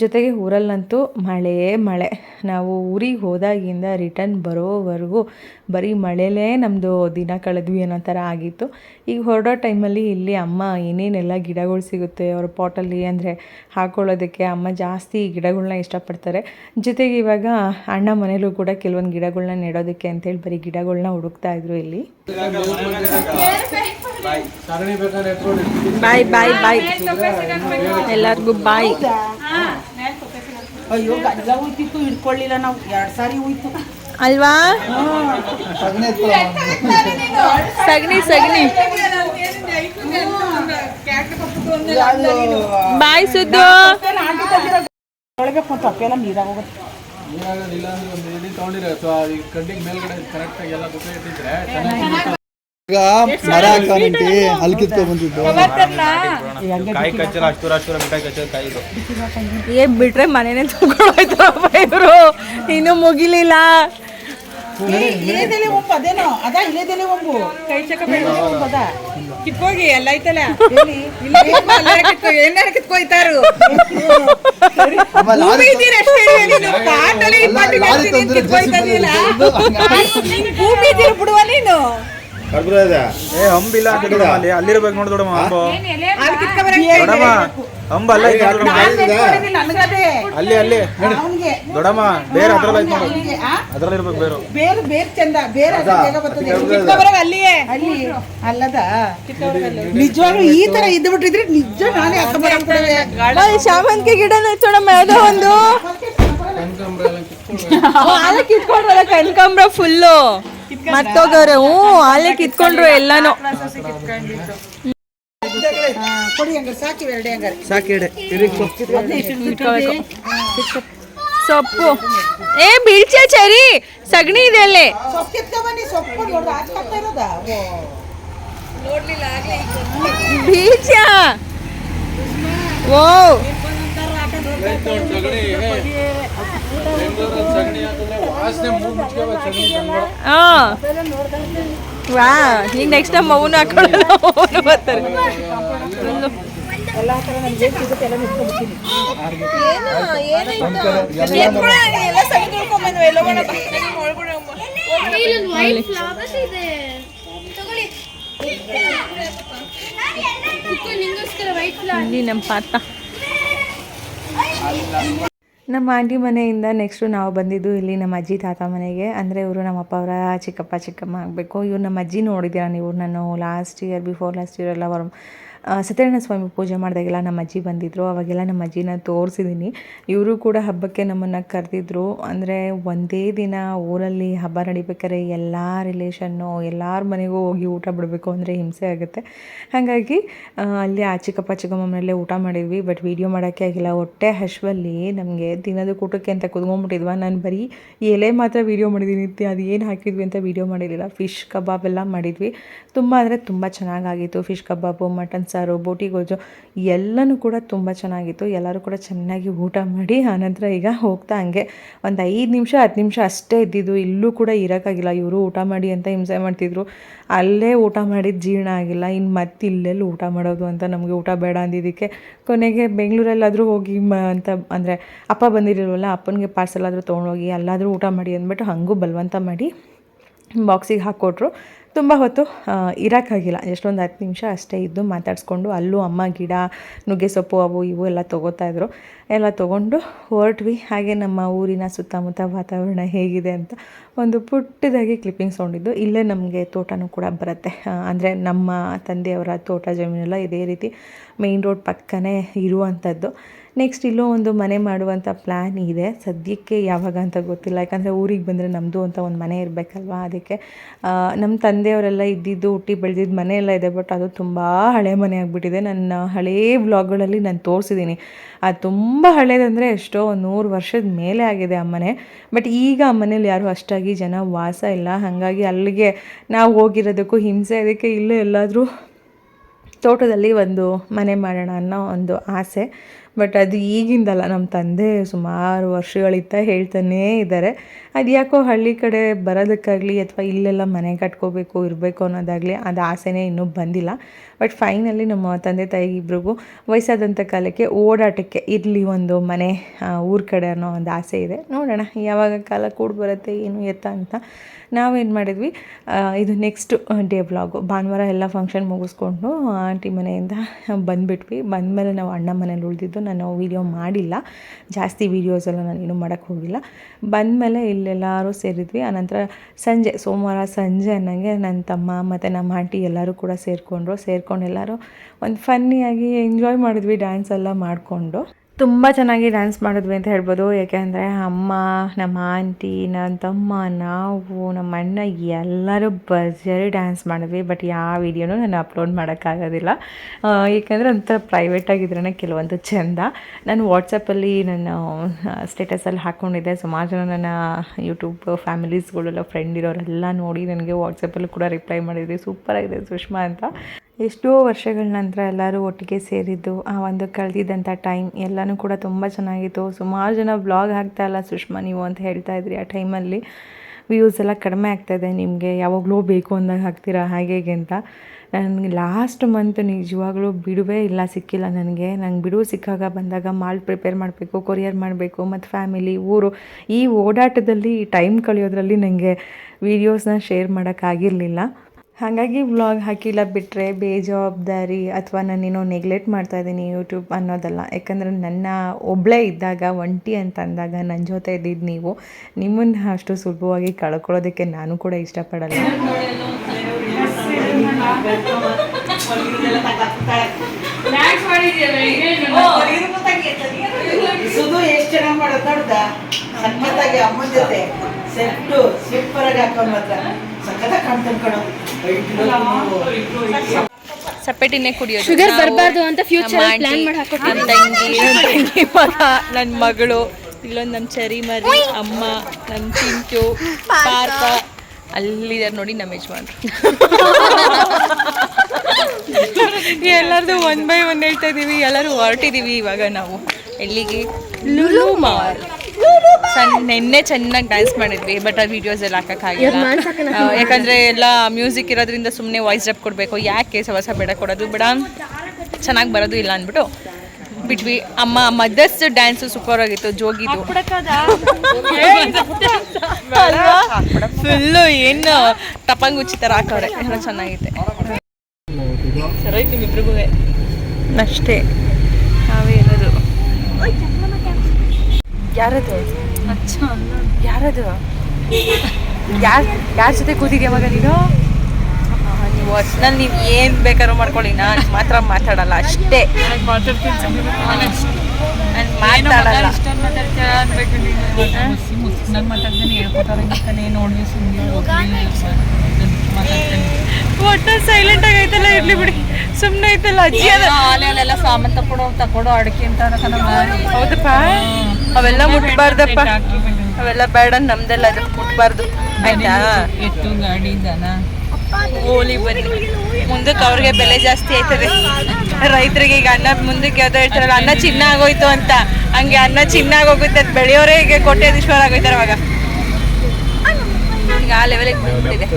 ಜೊತೆಗೆ ಊರಲ್ಲಂತೂ ಮಳೆ ಮಳೆ. ನಾವು ಊರಿಗೆ ಹೋದಾಗಿಂದ ರಿಟರ್ನ್ ಬರೋವರೆಗೂ ಬರೀ ಮಳೆಲೇ ನಮ್ಮದು ದಿನ ಕಳೆದ್ವಿ ಅನ್ನೋ ಥರ ಆಗಿತ್ತು. ಈಗ ಹೊರಡೋ ಟೈಮಲ್ಲಿ ಇಲ್ಲಿ ಅಮ್ಮ ಏನೇನೆಲ್ಲ ಗಿಡಗಳು ಸಿಗುತ್ತೆ, ಅವ್ರ ಪಾಟಲ್ಲಿ ಅಂದರೆ ಹಾಕೊಳ್ಳೋದಕ್ಕೆ ಅಮ್ಮ ಜಾಸ್ತಿ ಗಿಡಗಳನ್ನ ಇಷ್ಟಪಡ್ತಾರೆ. ಜೊತೆಗೆ ಇವಾಗ ಅಣ್ಣ ಮನೇಲೂ ಕೂಡ ಕೆಲವೊಂದು ಗಿಡಗಳನ್ನ ನೆಡೋದಕ್ಕೆ ಅಂತೇಳಿ ಬರೀ ಗಿಡಗಳನ್ನ ಹುಡುಕ್ತಾ ಇದ್ರು ಇಲ್ಲಿ. ಬಾಯ್ ಬಾಯ್ ಬಾಯ್ ಎಲ್ಲರಿಗೂ ಬಾಯ್ ಅಯ್ಯೋ ಗಡ್ಲ ಹೋಯ್ತಿತ್ತು ಹಿಡ್ಕೊಳ್ಳಿಲ್ಲ ನಾವು ಎರಡು ಸಾರಿ ಹೋಯ್ತು ಅಲ್ವಾ ಸಗಣಿ ಸಗಣಿ ಬಾಯ್ ಸುದ್ದು ಒಳಗೆ ಅಂತ ಅಪ್ಪೆಲ್ಲ ನೀರಾಗ ಹೋಗುತ್ತೆ ಏನಾಗೋದಿಲ್ಲ ಅಂದ್ರೆ ಒಂದು ಇದು ತಗೊಂಡಿರ ಅಥವಾ ಈ ಕಡ್ಡಿಗೆ ಮೇಲ್ಗಡೆ ಕರೆಕ್ಟಾಗಿ ಎಲ್ಲ ಗೊತ್ತೇ ಇಟ್ಟಿದ್ರೆ ಚೆನ್ನಾಗಿ ಈಗ ಮರ ಹಾಕೋನಂಟಿ ಅಲ್ಲಿ ಕಿತ್ಕೊಂಡ್ ಬಂದಿದ್ದು. ಕಾಯಿ ಕಚ್ಚರ ಅಷ್ಟೂರ ಅಷ್ಟೂರ ಮಿಠಾಯಿ ಕಚ್ಚರ ಕಾಯಿದು. ಏ ಬಿಟ್ರೆ ಮನೇನೆ ತಗೊಂಡೋಯ್ತಾರಪ್ಪ ಇವರು. ಇನ್ನೂ ಮುಗಿಲಿಲ್ಲ. ಒಂಬು ಅದೇನೋ ಅದ ಇಲೇದೆಲೆ ಒಂಬು. ಕೈ ಚಕ ಅದ? ಕಿತ್ಕೋಗಿ ಎಲ್ಲ ಐತಲ್ಲ ಕಿತ್ಕೊಯ್ತಾರು. ಬಿಡುವ ನೀನು. ಏ ಹಂಬಿಲ್ಲ ಅಲ್ಲಿರ್ಬೇಕು ನೋಡಿ ದೊಡಮ್ಮ ಹಂಬು. ದೊಡಮ್ಮ ಹಂಬ ಅಲ್ಲ ಐತೆ ನೋಡು ದೊಡಮ್ಮ. ನನಗದೇ ಅಲ್ಲಿ ಅಲ್ಲಿ ಅವನಿಗೆ ದೊಡಮ್ಮ ಬೇರೆ ಅದ್ರಲ್ಲಿ ಐತೆ ನೋಡು ಅದ್ರಲ್ಲಿ ಇರ್ಬೇಕು ಬೇರೆ ಬೇರೆ ಬೇರೆ ಚಂದ ಬೇರೆ ಅದು ಬೇಗ ಬರ್ತದೆ ಅಲ್ಲಿಯೇ ಅಲ್ಲಿ ಅಲ್ಲದ ನಿಜವಾಗ್ಲೂ ಈ ತರ ಇದ್ದು ಬಿಟ್ಟಿದ್ರೆ ನಿಜ ನಾನೇ ಶಾಮಂತಿಗೆ ಗಿಡ ನೋಡಮ್ಮ ಯಾವುದೋ ಒಂದು ಕಿತ್ಕೊಂಡ್ರಲ್ಲ ಕನಕಾಂಬ್ರ ಫುಲ್ಲು ಮತ್ತೋಗವ್ರೆ ಹ್ಞೂ ಹಾಲೆ ಕಿತ್ಕೊಂಡ್ರು ಎಲ್ಲಾನು ಕೊಡಿ ಹಂಗಾರೆ ಸಾಕಿವೆ ಎರಡೇ ಹಂಗಾರೆ. ಸಾಕಿಡೆ ಸೊಪ್ಪು. ಏ ಬೀಳ್ಚ ಚರಿ. ಸಗಣಿ ಇದೆ ಅಲ್ಲೇ. ಸೊಪ್ಪು ಕಿತ್ಕೊ ಬನ್ನಿ ಸೊಪ್ಪು ನೋಡ್ರಿ ಹಾಕ್ತಾ ಇರೋದಾ? ಓ. ಬೀಜ ಓ ಸಗಣಿ ಬೆಂಗಳೂರಲ್ಲಿ ಸಗಣಿ ಹಾಕಿದ್ರೆ ವಾಸನೆ ಮೂಗು ಮುಚ್ಕೋಬೇಕು ಸಗಣಿ ಬೆಂಗಳೂರು ಹಾ. ವಾ ಈಗ ನೆಕ್ಸ್ಟ್ ಟೈಮ್ ಅವನು ಹಾಕೊಳ್ಳಲ್ಲ ಅವನು ಬರ್ತಾರೆ. ವೈಟ್ ಫ್ಲವರ್ಸ್ ಇದೆ ತಗೊಳ್ಳಿ ನಿಂಗೋಸ್ಕರ ವೈಟ್ ಫ್ಲವರ್ ಇಲ್ಲಿ ನಮ್ಮ ಪಾತ. ನಮ್ಮ ಆಂಟಿ ಮನೆಯಿಂದ ನೆಕ್ಸ್ಟು ನಾವು ಬಂದಿದ್ದು ಇಲ್ಲಿ ನಮ್ಮ ಅಜ್ಜಿ ತಾತ ಮನೆಗೆ. ಅಂದರೆ ಇವರು ನಮ್ಮ ಅಪ್ಪ ಅವರ ಚಿಕ್ಕಪ್ಪ ಚಿಕ್ಕಮ್ಮ ಆಗಬೇಕು. ಇವ್ರು ನಮ್ಮ ಅಜ್ಜಿ ನೋಡಿದ್ದೀರ ನೀವು? ನಾನು last year before last year ಎಲ್ಲ ಆ, ಸತ್ಯನಾರಾಯಣ ಸ್ವಾಮಿ ಪೂಜೆ ಮಾಡಿದಾಗೆಲ್ಲ ನಮ್ಮ ಅಜ್ಜಿ ಬಂದಿದ್ದರು ಅವಾಗೆಲ್ಲ ನಮ್ಮ ಅಜ್ಜಿನ ತೋರಿಸಿದ್ದೀನಿ ಇವರು ಕೂಡ ಹಬ್ಬಕ್ಕೆ ನಮ್ಮನ್ನು ಕರೆದಿದ್ರು. ಅಂದರೆ ಒಂದೇ ದಿನ ಊರಲ್ಲಿ ಹಬ್ಬ ನಡಿಬೇಕಾದ್ರೆ ಎಲ್ಲ ರಿಲೇಷನ್ನು ಎಲ್ಲರ ಮನೆಗೂ ಹೋಗಿ ಊಟ ಬಿಡಬೇಕು ಅಂದರೆ ಹಿಂಸೆ ಆಗುತ್ತೆ. ಹಾಗಾಗಿ ಅಲ್ಲಿ ಆ ಚಿಕ್ಕಪ್ಪ, ಚಿಕ್ಕಮ್ಮ ಮನೆಯಲ್ಲೇ ಊಟ ಮಾಡಿದ್ವಿ. ಬಟ್ ವೀಡಿಯೋ ಮಾಡೋಕ್ಕೆ ಆಗಿಲ್ಲ. ಹೊಟ್ಟೆ ಹಶ್ವಲ್ಲಿ ನಮಗೆ ದಿನದ ಕೂಟಕ್ಕೆ ಅಂತ ಕುದ್ಕೊಂಡ್ಬಿಟ್ಟಿದ್ವ. ನಾನು ಬರೀ ಎಲೆ ಮಾತ್ರ ವೀಡಿಯೋ ಮಾಡಿದ್ದೀನಿ ಅದು ಏನು ಹಾಕಿದ್ವಿ ಅಂತ ವೀಡಿಯೋ ಮಾಡಿರಲಿಲ್ಲ. ಫಿಶ್ ಕಬಾಬ್ ಎಲ್ಲ ಮಾಡಿದ್ವಿ. ತುಂಬ ಅಂದರೆ ತುಂಬ ಚೆನ್ನಾಗಾಗಿತ್ತು. ಫಿಶ್ ಕಬಾಬು ಮಟನ್ ಸಾರು ಗೊಜ್ಜು, ಎಲ್ಲನೂ ಕೂಡ ತುಂಬ ಚೆನ್ನಾಗಿತ್ತು. ಎಲ್ಲರೂ ಕೂಡ ಚೆನ್ನಾಗಿ ಊಟ ಮಾಡಿ ಆನಂತರ ಈಗ ಹೋಗ್ತಾ ಹಂಗೆ. ಒಂದು ಐದು ನಿಮಿಷ, ಹತ್ತು ನಿಮಿಷ ಅಷ್ಟೇ ಇದ್ದಿದ್ದು. ಇಲ್ಲೂ ಕೂಡ ಇರೋಕ್ಕಾಗಿಲ್ಲ. ಇವರು ಊಟ ಮಾಡಿ ಅಂತ ಹಿಂಸೆ ಮಾಡ್ತಿದ್ರು. ಅಲ್ಲೇ ಊಟ ಮಾಡಿದ ಜೀರ್ಣ ಆಗಿಲ್ಲ. ಇನ್ನು ಮತ್ತೆ ಇಲ್ಲೆಲ್ಲಿ ಊಟ ಮಾಡೋದು ಅಂತ ನಮಗೆ ಊಟ ಬೇಡ ಅಂದಿದ್ದಕ್ಕೆ ಕೊನೆಗೆ ಬೆಂಗಳೂರಲ್ಲಾದರೂ ಹೋಗಿ ಮ ಅಂತ ಅಂದರೆ ಅಪ್ಪ ಬಂದಿರಲ್ವಲ್ಲ ಅಪ್ಪನಿಗೆ ಪಾರ್ಸಲ್ ಆದರೂ ತೊಗೊಂಡೋಗಿ ಅಲ್ಲಾದರೂ ಊಟ ಮಾಡಿ ಅಂದ್ಬಿಟ್ಟು ಹಾಗೂ ಬಲವಂತ ಮಾಡಿ ಬಾಕ್ಸಿಗೆ ಹಾಕ್ಕೊಟ್ರು. ತುಂಬ ಹೊತ್ತು ಇರೋಕ್ಕಾಗಿಲ್ಲ. ಎಷ್ಟೊಂದು ಹತ್ತು ನಿಮಿಷ ಅಷ್ಟೇ ಇದ್ದು ಮಾತಾಡಿಸ್ಕೊಂಡು ಅಲ್ಲೂ ಅಮ್ಮ ಗಿಡ, ನುಗ್ಗೆ ಸೊಪ್ಪು ಅವು ಇವು ಎಲ್ಲ ತೊಗೋತಾಯಿದ್ರು ಎಲ್ಲ ತೊಗೊಂಡು ಹೊರಟ್ವಿ. ಹಾಗೆ ನಮ್ಮ ಊರಿನ ಸುತ್ತಮುತ್ತ ವಾತಾವರಣ ಹೇಗಿದೆ ಅಂತ ಒಂದು ಪುಟ್ಟದಾಗಿ ಕ್ಲಿಪ್ಪಿಂಗ್ ಸೌಂಡಿದ್ದು ಇಲ್ಲೇ ನಮಗೆ ತೋಟನೂ ಕೂಡ ಬರುತ್ತೆ. ಅಂದರೆ ನಮ್ಮ ತಂದೆಯವರ ತೋಟ ಜಮೀನೆಲ್ಲ ಇದೇ ರೀತಿ ಮೇಯ್ನ್ ರೋಡ್ ಪಕ್ಕನೇ ಇರುವಂಥದ್ದು. ನೆಕ್ಸ್ಟ್ ಇಲ್ಲೂ ಒಂದು ಮನೆ ಮಾಡುವಂಥ ಪ್ಲ್ಯಾನ್ ಇದೆ. ಸದ್ಯಕ್ಕೆ ಯಾವಾಗ ಅಂತ ಗೊತ್ತಿಲ್ಲ. ಯಾಕಂದರೆ ಊರಿಗೆ ಬಂದರೆ ನಮ್ಮದು ಅಂತ ಒಂದು ಮನೆ ಇರಬೇಕಲ್ವಾ? ಅದಕ್ಕೆ ನಮ್ಮ ತಂದೆಯವರೆಲ್ಲ ಇದ್ದಿದ್ದು ಹುಟ್ಟಿ ಬೆಳೆದಿದ್ದು ಮನೆ ಎಲ್ಲ ಇದೆ ಬಟ್ ಅದು ತುಂಬ ಹಳೆ ಮನೆ ಆಗಿಬಿಟ್ಟಿದೆ. ನನ್ನ ಹಳೇ ವ್ಲಾಗ್ಗಳಲ್ಲಿ ನಾನು ತೋರಿಸಿದ್ದೀನಿ ಅದು ತುಂಬ ಹಳೇದಂದರೆ ಎಷ್ಟೋ ಒಂದು ನೂರು ವರ್ಷದ ಮೇಲೆ ಆಗಿದೆ ಆ ಮನೆ. ಬಟ್ ಈಗ ಆ ಮನೇಲಿ ಯಾರೂ ಅಷ್ಟಾಗಿ ಜನ ವಾಸ ಇಲ್ಲ. ಹಾಗಾಗಿ ಅಲ್ಲಿಗೆ ನಾವು ಹೋಗಿರೋದಕ್ಕೂ ಹಿಂಸೆ. ಅದಕ್ಕೆ ಇಲ್ಲೇ ಎಲ್ಲಾದರೂ ತೋಟದಲ್ಲಿ ಒಂದು ಮನೆ ಮಾಡೋಣ ಅನ್ನೋ ಒಂದು ಆಸೆ. ಬಟ್ ಅದು ಈಗಿಂದಲ್ಲ, ನಮ್ಮ ತಂದೆ ಸುಮಾರು ವರ್ಷಗಳಿಂದ ಹೇಳ್ತಾನೇ ಇದ್ದಾರೆ. ಅದು ಯಾಕೋ ಹಳ್ಳಿ ಕಡೆ ಬರೋದಕ್ಕಾಗಲಿ ಅಥವಾ ಇಲ್ಲೆಲ್ಲ ಮನೆ ಕಟ್ಕೋಬೇಕು, ಇರಬೇಕು ಅನ್ನೋದಾಗಲಿ ಅದು ಆಸೆನೇ ಇನ್ನೂ ಬಂದಿಲ್ಲ. ಬಟ್ ಫೈನಲಿ ನಮ್ಮ ತಂದೆ ತಾಯಿ ಇಬ್ರಿಗೂ ವಯಸ್ಸಾದಂಥ ಕಾಲಕ್ಕೆ ಓಡಾಟಕ್ಕೆ ಇರಲಿ ಒಂದು ಮನೆ ಊರ ಕಡೆ ಅನ್ನೋ ಒಂದು ಆಸೆ ಇದೆ. ನೋಡೋಣ, ಯಾವಾಗ ಕಾಲ ಕೂಡ ಬರುತ್ತೆ ಏನು ಎತ್ತ ಅಂತ. ನಾವೇನು ಮಾಡಿದ್ವಿ ಇದು ನೆಕ್ಸ್ಟ್ ಡೇ ವ್ಲಾಗು ಭಾನುವಾರ ಎಲ್ಲ ಫಂಕ್ಷನ್ ಮುಗಿಸ್ಕೊಂಡು ಆಂಟಿ ಮನೆಯಿಂದ ಬಂದುಬಿಟ್ವಿ. ಬಂದಮೇಲೆ ನಾವು ಅಣ್ಣ ಮನೇಲಿ ಉಳಿದಿದ್ದು, ನಾನು ವೀಡಿಯೋ ಮಾಡಿಲ್ಲ. ಜಾಸ್ತಿ ವೀಡಿಯೋಸ್ ಎಲ್ಲ ನಾನು ಏನೂ ಮಾಡೋಕ್ಕೆ ಹೋಗಿಲ್ಲ. ಬಂದಮೇಲೆ ಇಲ್ಲೆಲ್ಲರೂ ಸೇರಿದ್ವಿ. ಆನಂತರ ಸಂಜೆ, ಸೋಮವಾರ ಸಂಜೆ ಅನ್ನಂಗೆ ನನ್ನ ತಮ್ಮ ಮತ್ತು ನಮ್ಮ ಆಂಟಿ ಎಲ್ಲರೂ ಕೂಡ ಸೇರಿಕೊಂಡ್ರು. ಸೇರ್ಕೊಂಡು ಎಲ್ಲರೂ ಒಂದು ಫನ್ನಿಯಾಗಿ ಎಂಜಾಯ್ ಮಾಡಿದ್ವಿ ಡ್ಯಾನ್ಸ್ ಎಲ್ಲ ಮಾಡಿಕೊಂಡು. ತುಂಬ ಚೆನ್ನಾಗಿ ಡ್ಯಾನ್ಸ್ ಮಾಡಿದ್ವಿ ಅಂತ ಹೇಳ್ಬೋದು. ಯಾಕೆಂದರೆ ಅಮ್ಮ, ನಮ್ಮ ಆಂಟಿ ನನ್ನ ತಮ್ಮ, ನಾವು, ನಮ್ಮ ಅಣ್ಣ ಎಲ್ಲರೂ ಭರ್ಜರಿ ಡ್ಯಾನ್ಸ್ ಮಾಡಿದ್ವಿ. ಬಟ್ ಯಾವ ವೀಡಿಯೋನೂ ನಾನು ಅಪ್ಲೋಡ್ ಮಾಡೋಕ್ಕಾಗೋದಿಲ್ಲ. ಏಕೆಂದರೆ ಒಂಥರ ಪ್ರೈವೇಟಾಗಿದ್ರೇ ಕೆಲವೊಂದು ಚೆಂದ. ನಾನು ವಾಟ್ಸಪ್ಪಲ್ಲಿ ನನ್ನ ಸ್ಟೇಟಸಲ್ಲಿ ಹಾಕ್ಕೊಂಡಿದ್ದೆ ಸುಮಾರು ಜನ ನನ್ನ ಯೂಟ್ಯೂಬ್ ಫ್ಯಾಮಿಲೀಸ್ಗಳೆಲ್ಲ ಫ್ರೆಂಡ್ ಇರೋರೆಲ್ಲ ನೋಡಿ ನನಗೆ ವಾಟ್ಸಪ್ಪಲ್ಲಿ ಕೂಡ ರಿಪ್ಲೈ ಮಾಡಿದ್ವಿ. ಸೂಪರಾಗಿದೆ ಸುಷ್ಮಾ ಅಂತ. ಎಷ್ಟೋ ವರ್ಷಗಳ ನಂತರ ಎಲ್ಲರೂ ಒಟ್ಟಿಗೆ ಸೇರಿದ್ದು, ಆ ಒಂದು ಕಳೆದಿದ್ದಂಥ ಟೈಮ್ ಎಲ್ಲನೂ ಕೂಡ ತುಂಬ ಚೆನ್ನಾಗಿತ್ತು. ಸುಮಾರು ಜನ ಬ್ಲಾಗ್ ಹಾಕ್ತಾ ಇಲ್ಲ ಸುಷ್ಮಾ ನೀವು ಅಂತ ಹೇಳ್ತಾ ಇದ್ರಿ ಆ ಟೈಮಲ್ಲಿ ವ್ಯೂಸ್ ಎಲ್ಲ ಕಡಿಮೆ ಆಗ್ತಾಯಿದೆ ನಿಮಗೆ, ಯಾವಾಗಲೂ ಬೇಕು ಅಂದಾಗ ಹಾಕ್ತೀರಾ, ಹೀಗೆ ಅಂತ. ನನಗೆ ಲಾಸ್ಟ್ ಮಂತ್ ನಿಜವಾಗ್ಲೂ ಬಿಡುವೇ ಇಲ್ಲ, ಸಿಕ್ಕಿಲ್ಲ ನನಗೆ. ನಂಗೆ ಬಿಡುವು ಸಿಕ್ಕಾಗ ಬಂದಾಗ ಮಾಲ್ ಪ್ರಿಪೇರ್ ಮಾಡಬೇಕು ಕೊರಿಯರ್ ಮಾಡಬೇಕು, ಮತ್ತು ಫ್ಯಾಮಿಲಿ ಊರು. ಈ ಓಡಾಟದಲ್ಲಿ ಟೈಮ್ ಕಳೆಯೋದ್ರಲ್ಲಿ ನನಗೆ ವೀಡಿಯೋಸ್ನ ಶೇರ್ ಮಾಡೋಕ್ಕಾಗಿರಲಿಲ್ಲ ಹಾಗಾಗಿ ವ್ಲಾಗ್ ಹಾಕಿಲ್ಲ ಬಿಟ್ಟರೆ ಬೇಜವಾಬ್ದಾರಿ ಅಥವಾ ನಾನೇನೋ ನೆಗ್ಲೆಕ್ಟ್ ಮಾಡ್ತಾ ಇದ್ದೀನಿ ಯೂಟ್ಯೂಬ್ ಅನ್ನೋದಲ್ಲ. ಯಾಕಂದರೆ ನನ್ನ ಒಬ್ಬಳೇ ಇದ್ದಾಗ ಒಂಟಿ ಅಂತ ಅಂದಾಗ ನನ್ನ ಜೊತೆ ಇದ್ದಿದ್ದು ನೀವು ನಿಮ್ಮನ್ನು ಅಷ್ಟು ಸುಲಭವಾಗಿ ಕಳ್ಕೊಳ್ಳೋದಕ್ಕೆ ನಾನು ಕೂಡ ಇಷ್ಟಪಡಲ್ಲ. ಸುದು ಎಷ್ಟು ಚೆನ್ನಾಗಿ ಹಾಕೊಂಡ್ ಸಪ್ಪೆಟಿನೇ ಕುಡಿಯೋದು. ಶುಗರ್ ಬರಬಾರ್ದು ಅಂತ ಫ್ಯೂಚರ್ ಪ್ಲಾನ್ ಮಾಡಿ. ನಮ್ಮ ತಂಗಿ ಮಗ ನನ್ನ ಮಗಳು ಇಲ್ಲೊಂದು ನಮ್ಮ ಚರಿ ಮರಿ ಅಮ್ಮ ನಮ್ಮ ಚಿಂಟು ಪಾರ್ಥ ಅಲ್ಲಿದ್ದಾರೆ ನೋಡಿ ನಮ್ಮ ಯಜಮಾನ್ರು. ಎಲ್ಲರದು ಒನ್ ಬೈ ಒನ್ ಹೇಳ್ತಾ ಇದೀವಿ ಎಲ್ಲರೂ ಹೊರಟಿದೀವಿ ಇವಾಗ ನಾವು. ಎಲ್ಲಿಗೆ? ಲುಲು ಮಾಲ್ ಸಣ್ಣ ನಿನ್ನೆ ಚೆನ್ನಾಗಿ ಡ್ಯಾನ್ಸ್ ಮಾಡಿದ್ವಿ ಬಟ್ ಆ ವಿಡಿಯೋಸ್ ಎಲ್ಲ ಹಾಕಕ್ಕಾಗಿಲ್ಲ. ಯಾಕಂದರೆ ಯಾಕಂದ್ರೆ ಎಲ್ಲ ಮ್ಯೂಸಿಕ್ ಇರೋದ್ರಿಂದ ಸುಮ್ಮನೆ ವಾಯ್ಸ್ ರೆಪ್ ಕೊಡಬೇಕು. ಯಾಕೆ ಸವಸ ಬೇಡ ಕೊಡೋದು? ಬೇಡ ಚೆನ್ನಾಗಿ ಬರೋದು ಇಲ್ಲ ಅಂದ್ಬಿಟ್ಟು ಬಿಟ್ವಿ. ಅಮ್ಮ ಮದರ್ಸ್ ಡ್ಯಾನ್ಸ್ ಸೂಪರ್ ಆಗಿತ್ತು ಜೋಗಿದು. ಫುಲ್ಲು ಏನು ಟಪಂಗ್ ಉಚ್ಚಿ ಥರ ಹಾಕವ್ರೆ. ಎಲ್ಲ ಚೆನ್ನಾಗಿದೆ ಸರಿ ನಿಮ್ಮಿಬ್ರಿಗೂ. ಅಷ್ಟೇ. ನಾವೇ ಇರೋದು. ಯಾರದು ಯಾರದು ಯಾರ್ ಯಾರ ಜೊತೆ ಕೂತಿದ್ಯಾ ಮಗ ನೀನು? ನೀವು ನೀವು ಏನು ಬೇಕಾದ್ರೂ ಮಾಡ್ಕೊಳ್ಳಿ. ನಾನು ಮಾತ್ರ ಮಾತಾಡಲ್ಲ ಅಷ್ಟೇ. ನಾನು ಮಾತಾಡಲ್ಲ. ಒಟ್ಟು ಸೈಲೆಂಟ್ ಆಗೈತಲ್ಲ ಇರ್ಲಿ ಬಿಡಿ. ಸುಮ್ಮನೆ ಐತಲ್ಲ ಅಜ್ಜಿ ಅದ. ಆಲೆಲ್ಲ ಸಾಮಾನ್ ತಕೊಡೋ ತಕೊಡೋ ಅಡಿಕೆ ಅಂತ ಹೌದಪ್ಪ. ಅವೆಲ್ಲ ಮುಟ್ಬಾರ್ದಪ್ಪ. ಅವೆಲ್ಲ ಬೇಡ ನಮ್ದೆಲ್ಲ ಅದಕ್ಕೆ ಮುಟ್ಬಾರ್ದು. ಆಯ್ತಾ? ಎತ್ತು ಗಾಡಿ ಹೋಲಿ ಬನ್ನಿ. ಮುಂದಕ್ಕೆ ಅವ್ರಿಗೆ ಬೆಲೆ ಜಾಸ್ತಿ ಆಯ್ತದೆ. ರೈತರಿಗೆ ಈಗ ಅನ್ನ ಮುಂದಕ್ಕೆ ಯಾವ್ದೋ ಹೇಳ್ತಾರಲ್ಲ ಅನ್ನ ಚಿನ್ನ ಆಗೋಯ್ತು ಅಂತ. ಹಂಗೆ ಅನ್ನ ಚಿನ್ನ ಆಗೋಗುತ್ತೆ ಅದು ಬೆಳೆಯೋರೇ ಈಗ ಕೋಟ್ಯಾಧೀಶ್ವರ ಆಗೋಯ್ತಾರೆ ಅವಾಗ ಈಗ ಆ ಲೆವೆಲಿಗೆ ಬಂದ್ಬಿಟ್ಟಿದೆ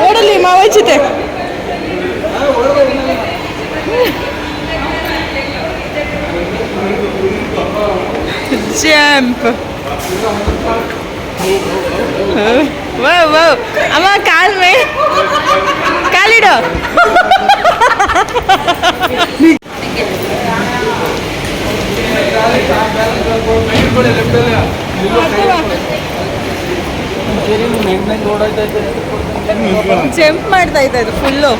ಓಡಲಿ ಮಾವೈಚಿತೆ ಜಂಪ್ ವಾ ವಾ ಅಮ್ಮ ಕಾಲ್ ಮೇ ಕಾಲಿಡು ಜಂಪ್ ಮಾಡ್ತಾ ಇದ್ದ ಇದು ಫುಲ್ಲು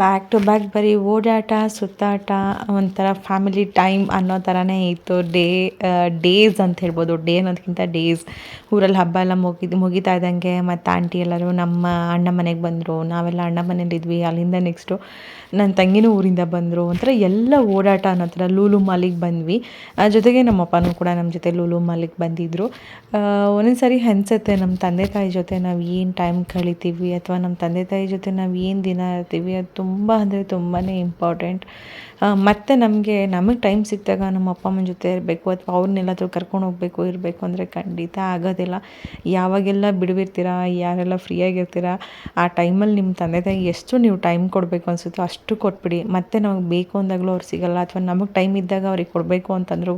ಬ್ಯಾಕ್ ಟು ಬ್ಯಾಕ್ ಬರೀ ಓಡಾಟ, ಸುತ್ತಾಟ, ಒಂಥರ ಫ್ಯಾಮಿಲಿ ಟೈಮ್ ಅನ್ನೋ ಥರನೇ ಇತ್ತು. ಡೇ ಡೇಸ್ ಅಂತ ಹೇಳ್ಬೋದು. ಡೇ ಅನ್ನೋದಕ್ಕಿಂತ ಡೇಸ್ ಊರಲ್ಲಿ ಹಬ್ಬ ಎಲ್ಲ ಮುಗಿದು ಮುಗಿತಾ ಇದ್ದಂಗೆ ಮತ್ತು ಆಂಟಿ ಎಲ್ಲರೂ ನಮ್ಮ ಅಣ್ಣ ಮನೆಗೆ ಬಂದರು. ನಾವೆಲ್ಲ ಅಣ್ಣ ಮನೇಲಿದ್ವಿ ಅಲ್ಲಿಂದ ನೆಕ್ಸ್ಟು ನನ್ನ ತಂಗಿನೂ ಊರಿಂದ ಬಂದರು. ಒಂಥರ ಎಲ್ಲ ಓಡಾಟ ಅನ್ನೋ ಥರ ಲೂಲು ಮಾಲಿಗೆ ಬಂದ್ವಿ. ಜೊತೆಗೆ ನಮ್ಮ ಅಪ್ಪನೂ ಕೂಡ ನಮ್ಮ ಜೊತೆ ಲೂಲು ಮಾಲಿಗೆ ಬಂದಿದ್ದರು ಒಂದೊಂದು ಸಾರಿ ಅನ್ಸುತ್ತೆ ನಮ್ಮ ತಂದೆ ತಾಯಿ ಜೊತೆ ನಾವು ಏನು ಟೈಮ್ ಕಳಿತೀವಿ? ಅಥವಾ ನಮ್ಮ ತಂದೆ ತಾಯಿ ಜೊತೆ ನಾವು ಏನು ದಿನ ಇರ್ತೀವಿ? ಅದು ತುಂಬ ಅಂದರೆ ತುಂಬಾ ಇಂಪಾರ್ಟೆಂಟ್ ಮತ್ತು ನಮಗೆ ನಮಗೆ ಟೈಮ್ ಸಿಕ್ಕಿದಾಗ ನಮ್ಮ ಅಪ್ಪ ಅಮ್ಮನ ಜೊತೆ ಇರಬೇಕು ಅಥವಾ ಅವ್ರನ್ನೆಲ್ಲಾದರೂ ಕರ್ಕೊಂಡು ಹೋಗಬೇಕು, ಇರಬೇಕು ಅಂದರೆ ಖಂಡಿತ ಆಗೋದಿಲ್ಲ. ಯಾವಾಗೆಲ್ಲ ಬಿಡುವಿರ್ತೀರ, ಯಾರೆಲ್ಲ ಫ್ರೀಯಾಗಿರ್ತೀರ ಆ ಟೈಮಲ್ಲಿ ನಿಮ್ಮ ತಂದೆ ತಾಯಿ ಎಷ್ಟು ನೀವು ಟೈಮ್ ಕೊಡಬೇಕು ಅನಿಸುತ್ತೋ ಅಷ್ಟು ಕೊಟ್ಬಿಡಿ. ಮತ್ತೆ ನಮಗೆ ಬೇಕು ಅಂದಾಗಲೂ ಅವ್ರು ಸಿಗಲ್ಲ ಅಥವಾ ನಮಗೆ ಟೈಮ್ ಇದ್ದಾಗ ಅವ್ರಿಗೆ ಕೊಡಬೇಕು ಅಂತಂದ್ರೂ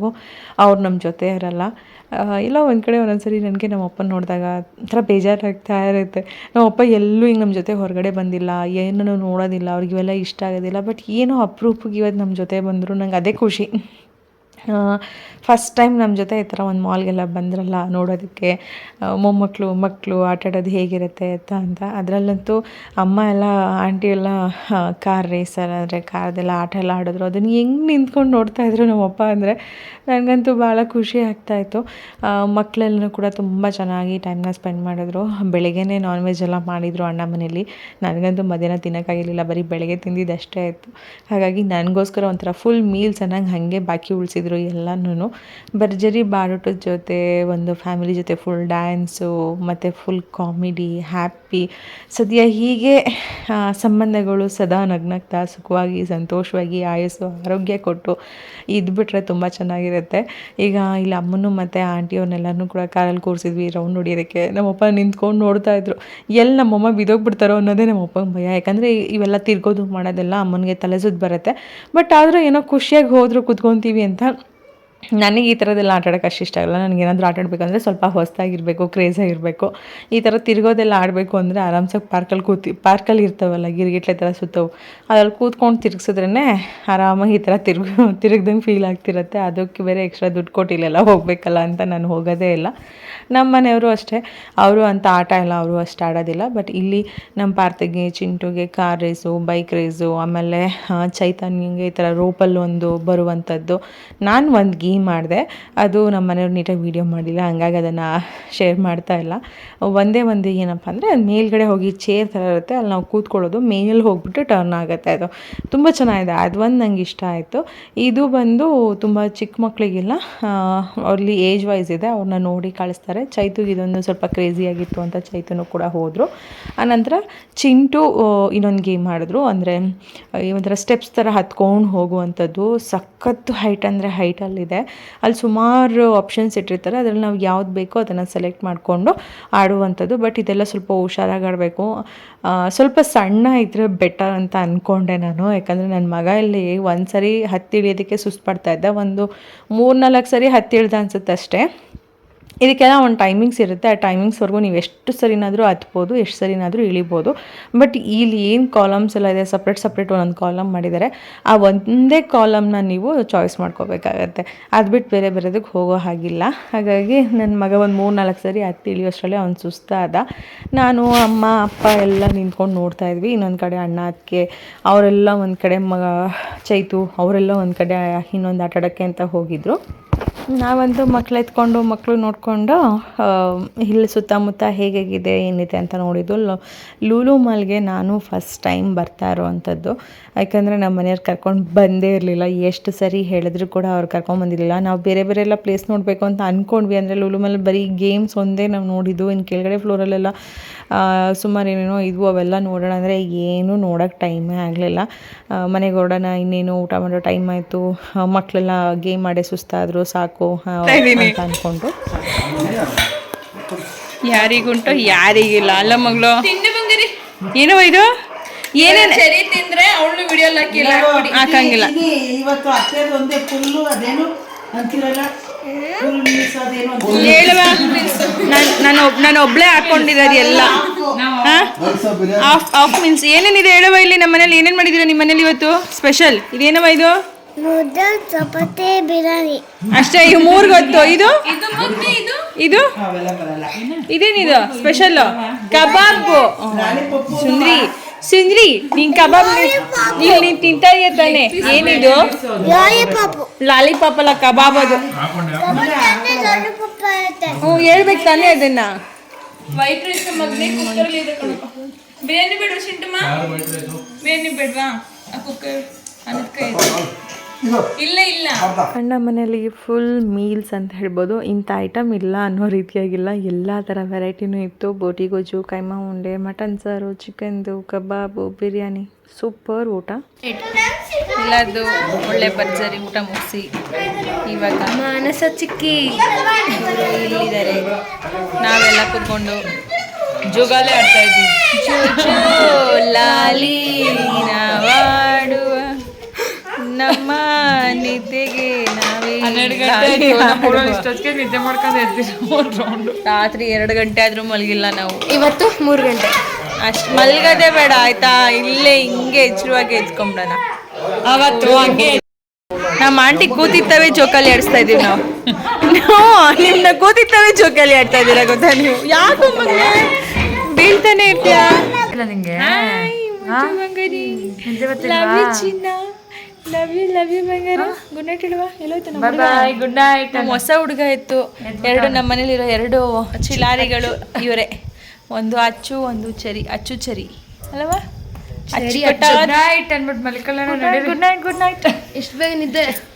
ಅವ್ರು ನಮ್ಮ ಜೊತೆ ಇರಲ್ಲ. ಇಲ್ಲ ಒಂದು ಕಡೆ ಒಂದೊಂದ್ಸರಿ ನನಗೆ ನಮ್ಮ ಅಪ್ಪನ ನೋಡಿದಾಗ ಒಂಥರ ಬೇಜಾರಾಗ್ತಾ ಇರುತ್ತೆ. ನಮ್ಮ ಅಪ್ಪ ಎಲ್ಲೂ ಹಿಂಗೆ ನಮ್ಮ ಜೊತೆ ಹೊರಗಡೆ ಬಂದಿಲ್ಲ ಏನೂ ನೋಡೋದಿಲ್ಲ ಅವ್ರಿಗೆ ಇವೆಲ್ಲ ಇಷ್ಟ ಆಗೋದಿಲ್ಲ ಬಟ್ ಏನೋ ಅಪ್ರೂಪಕ್ಕೆ ಇವತ್ತು ನಮ್ಮ ಜೊತೆ ಬಂದರು ನಂಗೆ ಅದೇ ಖುಷಿ. ಫಸ್ಟ್ ಟೈಮ್ ನಮ್ಮ ಜೊತೆ ಈ ಥರ ಒಂದು ಮಾಲ್ಗೆಲ್ಲ ಬಂದ್ರಲ್ಲ ನೋಡೋದಕ್ಕೆ ಮೊಮ್ಮಕ್ಕಳು ಮಕ್ಕಳು ಆಟ ಆಡೋದು ಹೇಗಿರುತ್ತೆ ಅಂತ ಅಂತ. ಅದರಲ್ಲಂತೂ ಅಮ್ಮ ಎಲ್ಲ ಆಂಟಿ ಎಲ್ಲ ಕಾರ್ ರೇಸರ್ ಅಂದರೆ ಕಾರ್ದೆಲ್ಲ ಆಟ ಎಲ್ಲ ಆಡಿದ್ರು. ಅದನ್ನು ಹೆಂಗೆ ನಿಂತ್ಕೊಂಡು ನೋಡ್ತಾ ಇದ್ರು ನಮ್ಮಪ್ಪ ಅಂದರೆ ನನಗಂತೂ ಭಾಳ ಖುಷಿ ಆಗ್ತಾಯಿತ್ತು ಮಕ್ಕಳೆಲ್ಲೂ ಕೂಡ ತುಂಬ ಚೆನ್ನಾಗಿ ಟೈಮ್ನ ಸ್ಪೆಂಡ್ ಮಾಡಿದ್ರು. ಬೆಳಗ್ಗೆನೇ ನಾನ್ ವೆಜ್ ಎಲ್ಲ ಮಾಡಿದರು ಅಣ್ಣ ಮನೇಲಿ. ನನಗಂತೂ ಮಧ್ಯಾಹ್ನ ತಿನ್ನೋಕ್ಕಾಗಿರಲಿಲ್ಲ, ಬರೀ ಬೆಳಗ್ಗೆ ತಿಂದಿದ್ದಷ್ಟೇ ಆಯಿತು. ಹಾಗಾಗಿ ನನಗೋಸ್ಕರ ಒಂಥರ ಫುಲ್ ಮೀಲ್ಸ್ ಅನ್ನಂಗೆ ಹಾಗೆ ಬಾಕಿ ಉಳಿಸಿದ್ರು. ಮಾಡಿದ್ರು ಎಲ್ಲನೂ ಭರ್ಜರಿ ಬಾಡೂಟದ ಜೊತೆ ಒಂದು ಫ್ಯಾಮಿಲಿ ಜೊತೆ ಫುಲ್ ಡ್ಯಾನ್ಸು ಮತ್ತು ಫುಲ್ ಕಾಮಿಡಿ ಹ್ಯಾಪಿ ಸದ್ಯ ಹೀಗೆ ಸಂಬಂಧಗಳು ಸದಾ ನಗ್ನಗ್ತಾ, ಸುಖವಾಗಿ, ಸಂತೋಷವಾಗಿ, ಆಯಸ್ಸು, ಆರೋಗ್ಯ ಕೊಟ್ಟು ಇದ್ಬಿಟ್ರೆ ತುಂಬ ಚೆನ್ನಾಗಿರುತ್ತೆ. ಈಗ ಇಲ್ಲಿ ಅಮ್ಮನೂ ಮತ್ತು ಆಂಟಿಯವ್ರನ್ನೆಲ್ಲನೂ ಕೂಡ ಕಾರಲ್ಲಿ ಕೂರಿಸಿದ್ವಿ ರೌಂಡ್ ಹೊಡಿಯೋದಕ್ಕೆ. ನಮ್ಮಪ್ಪ ನಿಂತ್ಕೊಂಡು ನೋಡ್ತಾ ಇದ್ರು. ಎಲ್ಲಿ ನಮ್ಮಮ್ಮ ಬಿದೋಗ್ಬಿಡ್ತಾರೋ ಅನ್ನೋದೇ ನಮ್ಮಪ್ಪ ಭಯ. ಯಾಕಂದರೆ ಇವೆಲ್ಲ ತಿರ್ಗೋದು ಮಾಡೋದೆಲ್ಲ ಅಮ್ಮನಿಗೆ ತಲೆಸೋದು ಬರುತ್ತೆ. ಬಟ್ ಆದರೂ ಏನೋ ಖುಷಿಯಾಗಿ ಹೋದ್ರು ಕುತ್ಕೊತೀವಿ ಅಂತ ನನಗೆ ಈ ಥರದ್ದೆಲ್ಲ ಆಟ ಆಡೋಕೆ ಅಷ್ಟು ಇಷ್ಟ ಆಗಲ್ಲ. ನನಗೆ ಏನಾದರೂ ಆಟ ಆಡಬೇಕಂದ್ರೆ ಸ್ವಲ್ಪ ಹೊಸದಾಗಿರಬೇಕು ಕ್ರೇಜಾಗಿರಬೇಕು ಈ ಥರ ತಿರುಗೋದೆಲ್ಲ ಆಡಬೇಕು ಅಂದರೆ ಆರಾಮ್ಸಾಗಿ ಪಾರ್ಕಲ್ಲಿ ಕೂತಿ ಪಾರ್ಕಲ್ಲಿ ಇರ್ತಾವಲ್ಲ, ಗಿರಿಗಿಟ್ಲೆ ಥರ ಸುತ್ತವು. ಅದ್ರಲ್ಲಿ ಕೂತ್ಕೊಂಡು ತಿರ್ಗಿಸಿದ್ರೇ ಆರಾಮಾಗಿ ಈ ಥರ ತಿರುಗ, ತಿರುಗ್ದಂಗೆ ಫೀಲ್ ಆಗ್ತಿರುತ್ತೆ. ಅದಕ್ಕೆ ಬೇರೆ ಎಕ್ಸ್ಟ್ರಾ ದುಡ್ಡು ಕೊಟ್ಟಿಲ್ಲೆಲ್ಲ ಹೋಗಬೇಕಲ್ಲ ಅಂತ ನಾನು ಹೋಗೋದೇ ಇಲ್ಲ. ನಮ್ಮ ಮನೆಯವರು ಅಷ್ಟೇ. ಅವರು ಅಂತ ಆಟ ಎಲ್ಲ ಅವರು ಅಷ್ಟು ಆಡೋದಿಲ್ಲ. ಬಟ್ ಇಲ್ಲಿ ನಮ್ಮ ಪಾರ್ತಿಗೆ ಚಿಂಟುಗೆ ಕಾರ್ ರೇಸು ಬೈಕ್ ರೇಸು ಆಮೇಲೆ ಚೈತನ್ಯಂಗೆ ಈ ಥರ ರೋಪಲ್ಲಿ ಒಂದು ಬರುವಂಥದ್ದು. ನಾನು ಒಂದು ಗೇಮ್ ಮಾಡಿದೆ. ಅದು ನಮ್ಮ ಮನೆಯವ್ರು ನೀಟಾಗಿ ವೀಡಿಯೋ ಮಾಡಿಲ್ಲ, ಹಂಗಾಗಿ ಅದನ್ನು ಶೇರ್ ಮಾಡ್ತಾ ಇಲ್ಲ. ಒಂದೇ ಒಂದು ಏನಪ್ಪ ಅಂದರೆ ಮೇಲ್ಗಡೆ ಹೋಗಿ ಚೇರ್ ಥರ ಇರುತ್ತೆ, ಅಲ್ಲಿ ನಾವು ಕೂತ್ಕೊಳ್ಳೋದು, ಮೇಲೆ ಹೋಗ್ಬಿಟ್ಟು ಟರ್ನ್ ಆಗುತ್ತೆ ಅದು. ತುಂಬ ಚೆನ್ನಾಗಿದೆ ಅದು ಒಂದು ನಂಗೆ ಇಷ್ಟ ಆಯಿತು. ಇದು ಬಂದು ತುಂಬ ಚಿಕ್ಕ ಮಕ್ಕಳಿಗೆಲ್ಲ ಅವ್ರಲ್ಲಿ ಏಜ್ ವೈಸ್ ಇದೆ ಅವ್ರನ್ನ ನೋಡಿ ಕಳಿಸ್ತಾರೆ. ಚೈತುಗೆ ಇದೊಂದು ಸ್ವಲ್ಪ ಕ್ರೇಜಿಯಾಗಿತ್ತು ಅಂತ ಚೈತನು ಕೂಡ ಹೋದರು. ಆನಂತರ ಚಿಂಟು ಇನ್ನೊಂದು ಗೇಮ್ ಮಾಡಿದ್ರು. ಅಂದರೆ, ಈ ಒಂಥರ ಸ್ಟೆಪ್ಸ್ ಥರ ಹತ್ಕೊಂಡು ಹೋಗುವಂಥದ್ದು, ಸಖತ್ತು ಹೈಟ್ ಅಂದರೆ ಹೈಟಲ್ಲಿದೆ ಅಲ್ಲಿ ಸುಮಾರು ಆಪ್ಷನ್ಸ್ ಇಟ್ಟಿರ್ತಾರೆ. ಅದರಲ್ಲಿ ನಾವು ಯಾವ್ದು ಬೇಕೋ ಅದನ್ನು ಸೆಲೆಕ್ಟ್ ಮಾಡಿಕೊಂಡು ಆಡುವಂಥದ್ದು. ಬಟ್ ಇದೆಲ್ಲ ಸ್ವಲ್ಪ ಹುಷಾರಾಗಿ ಆಡಬೇಕು ಸ್ವಲ್ಪ ಸಣ್ಣ ಇದ್ದರೆ ಬೆಟರ್ ಅಂತ ಅಂದ್ಕೊಂಡೆ ನಾನು. ಯಾಕಂದರೆ ನನ್ನ ಮಗ ಇಲ್ಲಿ ಒಂದು ಸರಿ ಹತ್ತಿ ಇಳಿಯೋದಕ್ಕೆ ಸುಸ್ತು ಪಡ್ತಾ ಇದ್ದ. ಒಂದು ಮೂರು ನಾಲ್ಕು ಸರಿ ಹತ್ತಿ ಇಳ್ದ ಅನ್ಸುತ್ತೆ ಅಷ್ಟೇ ಇದಕ್ಕೆಲ್ಲ ಒಂದು ಟೈಮಿಂಗ್ಸ್ ಇರುತ್ತೆ. ಆ ಟೈಮಿಂಗ್ಸ್ವರೆಗೂ ನೀವು ಎಷ್ಟು ಸರಿನಾದರೂ ಹತ್ಬೋದು, ಎಷ್ಟು ಸರಿನಾದರೂ ಇಳಿಬೋದು. ಬಟ್ ಇಲ್ಲಿ ಏನು ಕಾಲಮ್ಸ್ ಎಲ್ಲ ಇದೆ ಸಪ್ರೇಟ್ ಸಪ್ರೇಟ್ ಒಂದೊಂದು ಕಾಲಮ್ ಮಾಡಿದ್ದಾರೆ. ಆ ಒಂದೇ ಕಾಲಮ್ನ ನೀವು ಚಾಯ್ಸ್ ಮಾಡ್ಕೋಬೇಕಾಗತ್ತೆ. ಅದು ಬಿಟ್ಟು ಬೇರೆ ಬೇರೆದಕ್ಕೆ ಹೋಗೋ ಹಾಗಿಲ್ಲ. ಹಾಗಾಗಿ ನನ್ನ ಮಗ ಒಂದು ಮೂರು ನಾಲ್ಕು ಸರಿ ಹತ್ತಿ ಇಳಿಯೋಷ್ಟರಲ್ಲೇ ಅವ್ನು ಸುಸ್ತಾದ. ನಾನು, ಅಮ್ಮ, ಅಪ್ಪ ಎಲ್ಲ ನಿಂತ್ಕೊಂಡು ನೋಡ್ತಾ ಇದ್ವಿ. ಇನ್ನೊಂದು ಕಡೆ ಅಣ್ಣ ಅದಕ್ಕೆ ಅವರೆಲ್ಲ ಒಂದು ಕಡೆ ಮಗ ಚೈತು, ಅವರೆಲ್ಲ ಒಂದು ಕಡೆ ಇನ್ನೊಂದು ಆಟಾಡೋಕ್ಕೆ ಅಂತ ಹೋಗಿದ್ರು. ನಾವಂತೂ ಮಕ್ಳು ಎತ್ಕೊಂಡು ಮಕ್ಕಳು ನೋಡಿಕೊಂಡು ಇಲ್ಲಿ ಸುತ್ತಮುತ್ತ ಹೇಗೇಗಿದೆ ಏನಿದೆ ಅಂತ ನೋಡಿದ್ದು. ಲೂಲು ಮಾಲ್ಗೆ ನಾನು ಫಸ್ಟ್ ಟೈಮ್ ಬರ್ತಾ ಇರೋವಂಥದ್ದು ಯಾಕಂದರೆ ನಮ್ಮ ಮನೆಯವ್ರು ಕರ್ಕೊಂಡು ಬಂದೇ ಇರಲಿಲ್ಲ. ಎಷ್ಟು ಸರಿ ಹೇಳಿದ್ರು ಕೂಡ ಅವ್ರು ಕರ್ಕೊಂಡು ಬಂದಿರಲಿಲ್ಲ. ನಾವು ಬೇರೆ ಬೇರೆ ಎಲ್ಲ ಪ್ಲೇಸ್ ನೋಡಬೇಕು ಅಂತ ಅಂದ್ಕೊಂಡ್ವಿ ಅಂದರೆ ಲೂಲು ಮಾಲ್ ಬರೀ ಗೇಮ್ಸ್ ಒಂದೇ ನಾವು ನೋಡಿದ್ದು. ಇನ್ನು ಕೆಳಗಡೆ ಫ್ಲೋರಲ್ಲೆಲ್ಲ ಸುಮಾರು ಏನೇನೋ ಇದು ಅವೆಲ್ಲ ನೋಡೋಣ ಅಂದರೆ ಏನೂ ನೋಡೋಕ್ಕೆ ಟೈಮೇ ಆಗಲಿಲ್ಲ. ಮನೆಗೆ ಹೊರಡೋಣ ಇನ್ನೇನು ಊಟ ಮಾಡೋ ಟೈಮ್ ಆಯಿತು. ಮಕ್ಕಳೆಲ್ಲ ಗೇಮ್ ಮಾಡೇ ಸುಸ್ತಾದ್ರು ಸಾಕು ಅಂತ ಅಂದ್ಕೊಂಡು ಯಾರಿಗುಂಟು? ಯಾರಿಗಿಲ್ಲ. ಅಲ್ಲ ಮಗಳು. ಏನೋ ಇದು? ಏನೇನು ಸರಿ ತಿಂದ್ರೆ ಅವಳು ವಿಡಿಯೋ ಹಾಕಂಗಿಲ್ಲ. ಇವತ್ತು ಅತ್ತೆ ಒಂದೇ ಫುಲ್ಲು ಅದೇನು? ಅಂತಿರಲ್ಲ ನಾನು ನಾನು ಒಬ್ ನಾನು ಒಬ್ಳೆ ಹಾಕೊಂಡಿರೋದು ಎಲ್ಲ. ಆಫ್ ಆಫ್ ಮೀನ್ಸ್ ಏನೇನಿದೆ ಹೇಳುವ ಇಲ್ಲಿ ನಮ್ಮ ಮನೇಲಿ? ಏನೇನು ಮಾಡಿದೀರಾ ನಿಮ್ಮ ಮನೇಲಿ ಇವತ್ತು? ಸ್ಪೆಷಲ್ ಇದೇನವ ಇದು? ಚಪಾತಿ ಬಿರಿಯಾನಿ. ಅಷ್ಟೇ ಇವು ಮೂರು ಗೊತ್ತು. ಇದು? ಇದು ಇದೇನಿದು? ಸ್ಪೆಷಲ್ ಕಬಾಬ್. ಸುಂದ್ರಿ. ಸುಂದ್ರಿ ನೀನು ಕಬಾಬ್ ನೀನ್ ನೀನ್ ತಿಂತಾ ಇದೆಯಾ ತಾನೆ? ಏನಿದು? ಲಾಲಿಪಾಪು. ಲಾಲಿಪಾಪ್ ಅಲ್ಲ ಕಬಾಬ್ ಅದು. ಹ್ಞೂ ಹೇಳ್ಬೇಕು ತಾನೇ ಅದನ್ನ. ವೈಟ್ ರೈಸ್ ಮಗನೇ ಕುಕ್ಕರ್ ಇದೆ ಕಣೋ. ಬಿರಿಯಾನಿ ಬೇಡ ಸಿಂಟಮ್ಮ ಬಿರಿಯಾನಿ ಬೇಡವಾ? ಕುಕ್ಕರ್ ಅನ್ನದಕ್ಕೆ ಇಲ್ಲ ಇಲ್ಲ ಅಣ್ಣ ಮನೇಲಿ ಫುಲ್ ಮೀಲ್ಸ್ ಅಂತ ಹೇಳ್ಬೋದು. ಇಂಥ ಐಟಮ್ ಇಲ್ಲ ಅನ್ನೋ ರೀತಿಯಾಗಿಲ್ಲ. ಎಲ್ಲ ಥರ ವೆರೈಟಿನೂ ಇತ್ತು. ಬೋಟಿ ಗೊಜ್ಜು ಕೈಮಾ ಉಂಡೆ ಮಟನ್ ಸಾರು ಚಿಕನ್ದು ಕಬಾಬು ಬಿರಿಯಾನಿ. ಸೂಪರ್ ಊಟ. ಎಲ್ಲದು ಒಳ್ಳೆ ಭರ್ಜರಿ ಊಟ ಮುಗಿಸಿ. ಇವಾಗ ಮಾನಸ ಚಿಕ್ಕಿ. ಇಲ್ಲಿದ್ದಾರೆ. ನಾವೆಲ್ಲ ಕೂತ್ಕೊಂಡು ಜೋಗಾಲೆ ಆಡ್ತಾ ಇದ್ವಿ ಲಾಲಿ ನಾವಾಡುವ ನಮ್ಮ ನಿದ್ದೆಗೆ ನಾವೇ ಇಷ್ಟೊತ್ತಿಗೆ ನಿದ್ದೆ ಮಾಡ್ಕೊಂಡು ಎದ್ದಿರೋ ರಾತ್ರಿ ಎರಡು ಗಂಟೆ ಆದ್ರೂ ಮಲಗಿಲ್ಲ ನಾವು. ಇವತ್ತು ಮೂರು ಗಂಟೆ. ಅಷ್ಟು ಮಲ್ಗದೆ ಬೇಡ ಆಯ್ತಾ? ಇಲ್ಲೇ ಹಿಂಗೆ ಎಚ್ಚರವಾಗಿ ಎದ್ಕೊಂಬಿಡೋಣ. ಅವತ್ತು ಹಂಗೆ ನಮ್ಮ ಆಂಟಿ ಕೂತಿತ್ತವೆ ಜೋಕಾಲಿ ಆಡಿಸ್ತಾ ಇದೀವಿ ನಾವು. ನಾವು ನಿಮ್ನ ಕೂತಿತ್ತವೆ ಜೋಕಾಲಿ ಆಡ್ತಾ ಇದ್ದೀರಾ ಗೊತ್ತಾ ನೀವು? ಯಾಕೋ ಮಗನೇ? ಬೀಳ್ತಾನೆ ಇರ್ತೀಯ? ಚಿನ್ನ. ಲವ್ ಯು ಲವ್ ಯು ಬಂಗಾರ ಗುಡ್ ನೈಟ್ ಇಡುವ ಎಲ್ಲೋಯ್ತು ಗುಡ್ ನೈಟ್ ನಮ್ಮ ಹೊಸ ಹುಡುಗ ಇತ್ತು ಎರಡು ನಮ್ಮ ಮನೇಲಿರೋ ಎರಡು ಚಿಲಾರಿಗಳು ಇವರೇ. ಒಂದು ಅಚ್ಚು ಒಂದು ಚರಿ. ಅಚ್ಚು ಚರಿ. ಅಲ್ಲವಾ? Good night good night good night ಎಷ್ಟು ಬೇಗ ನಿದ್ದೆ.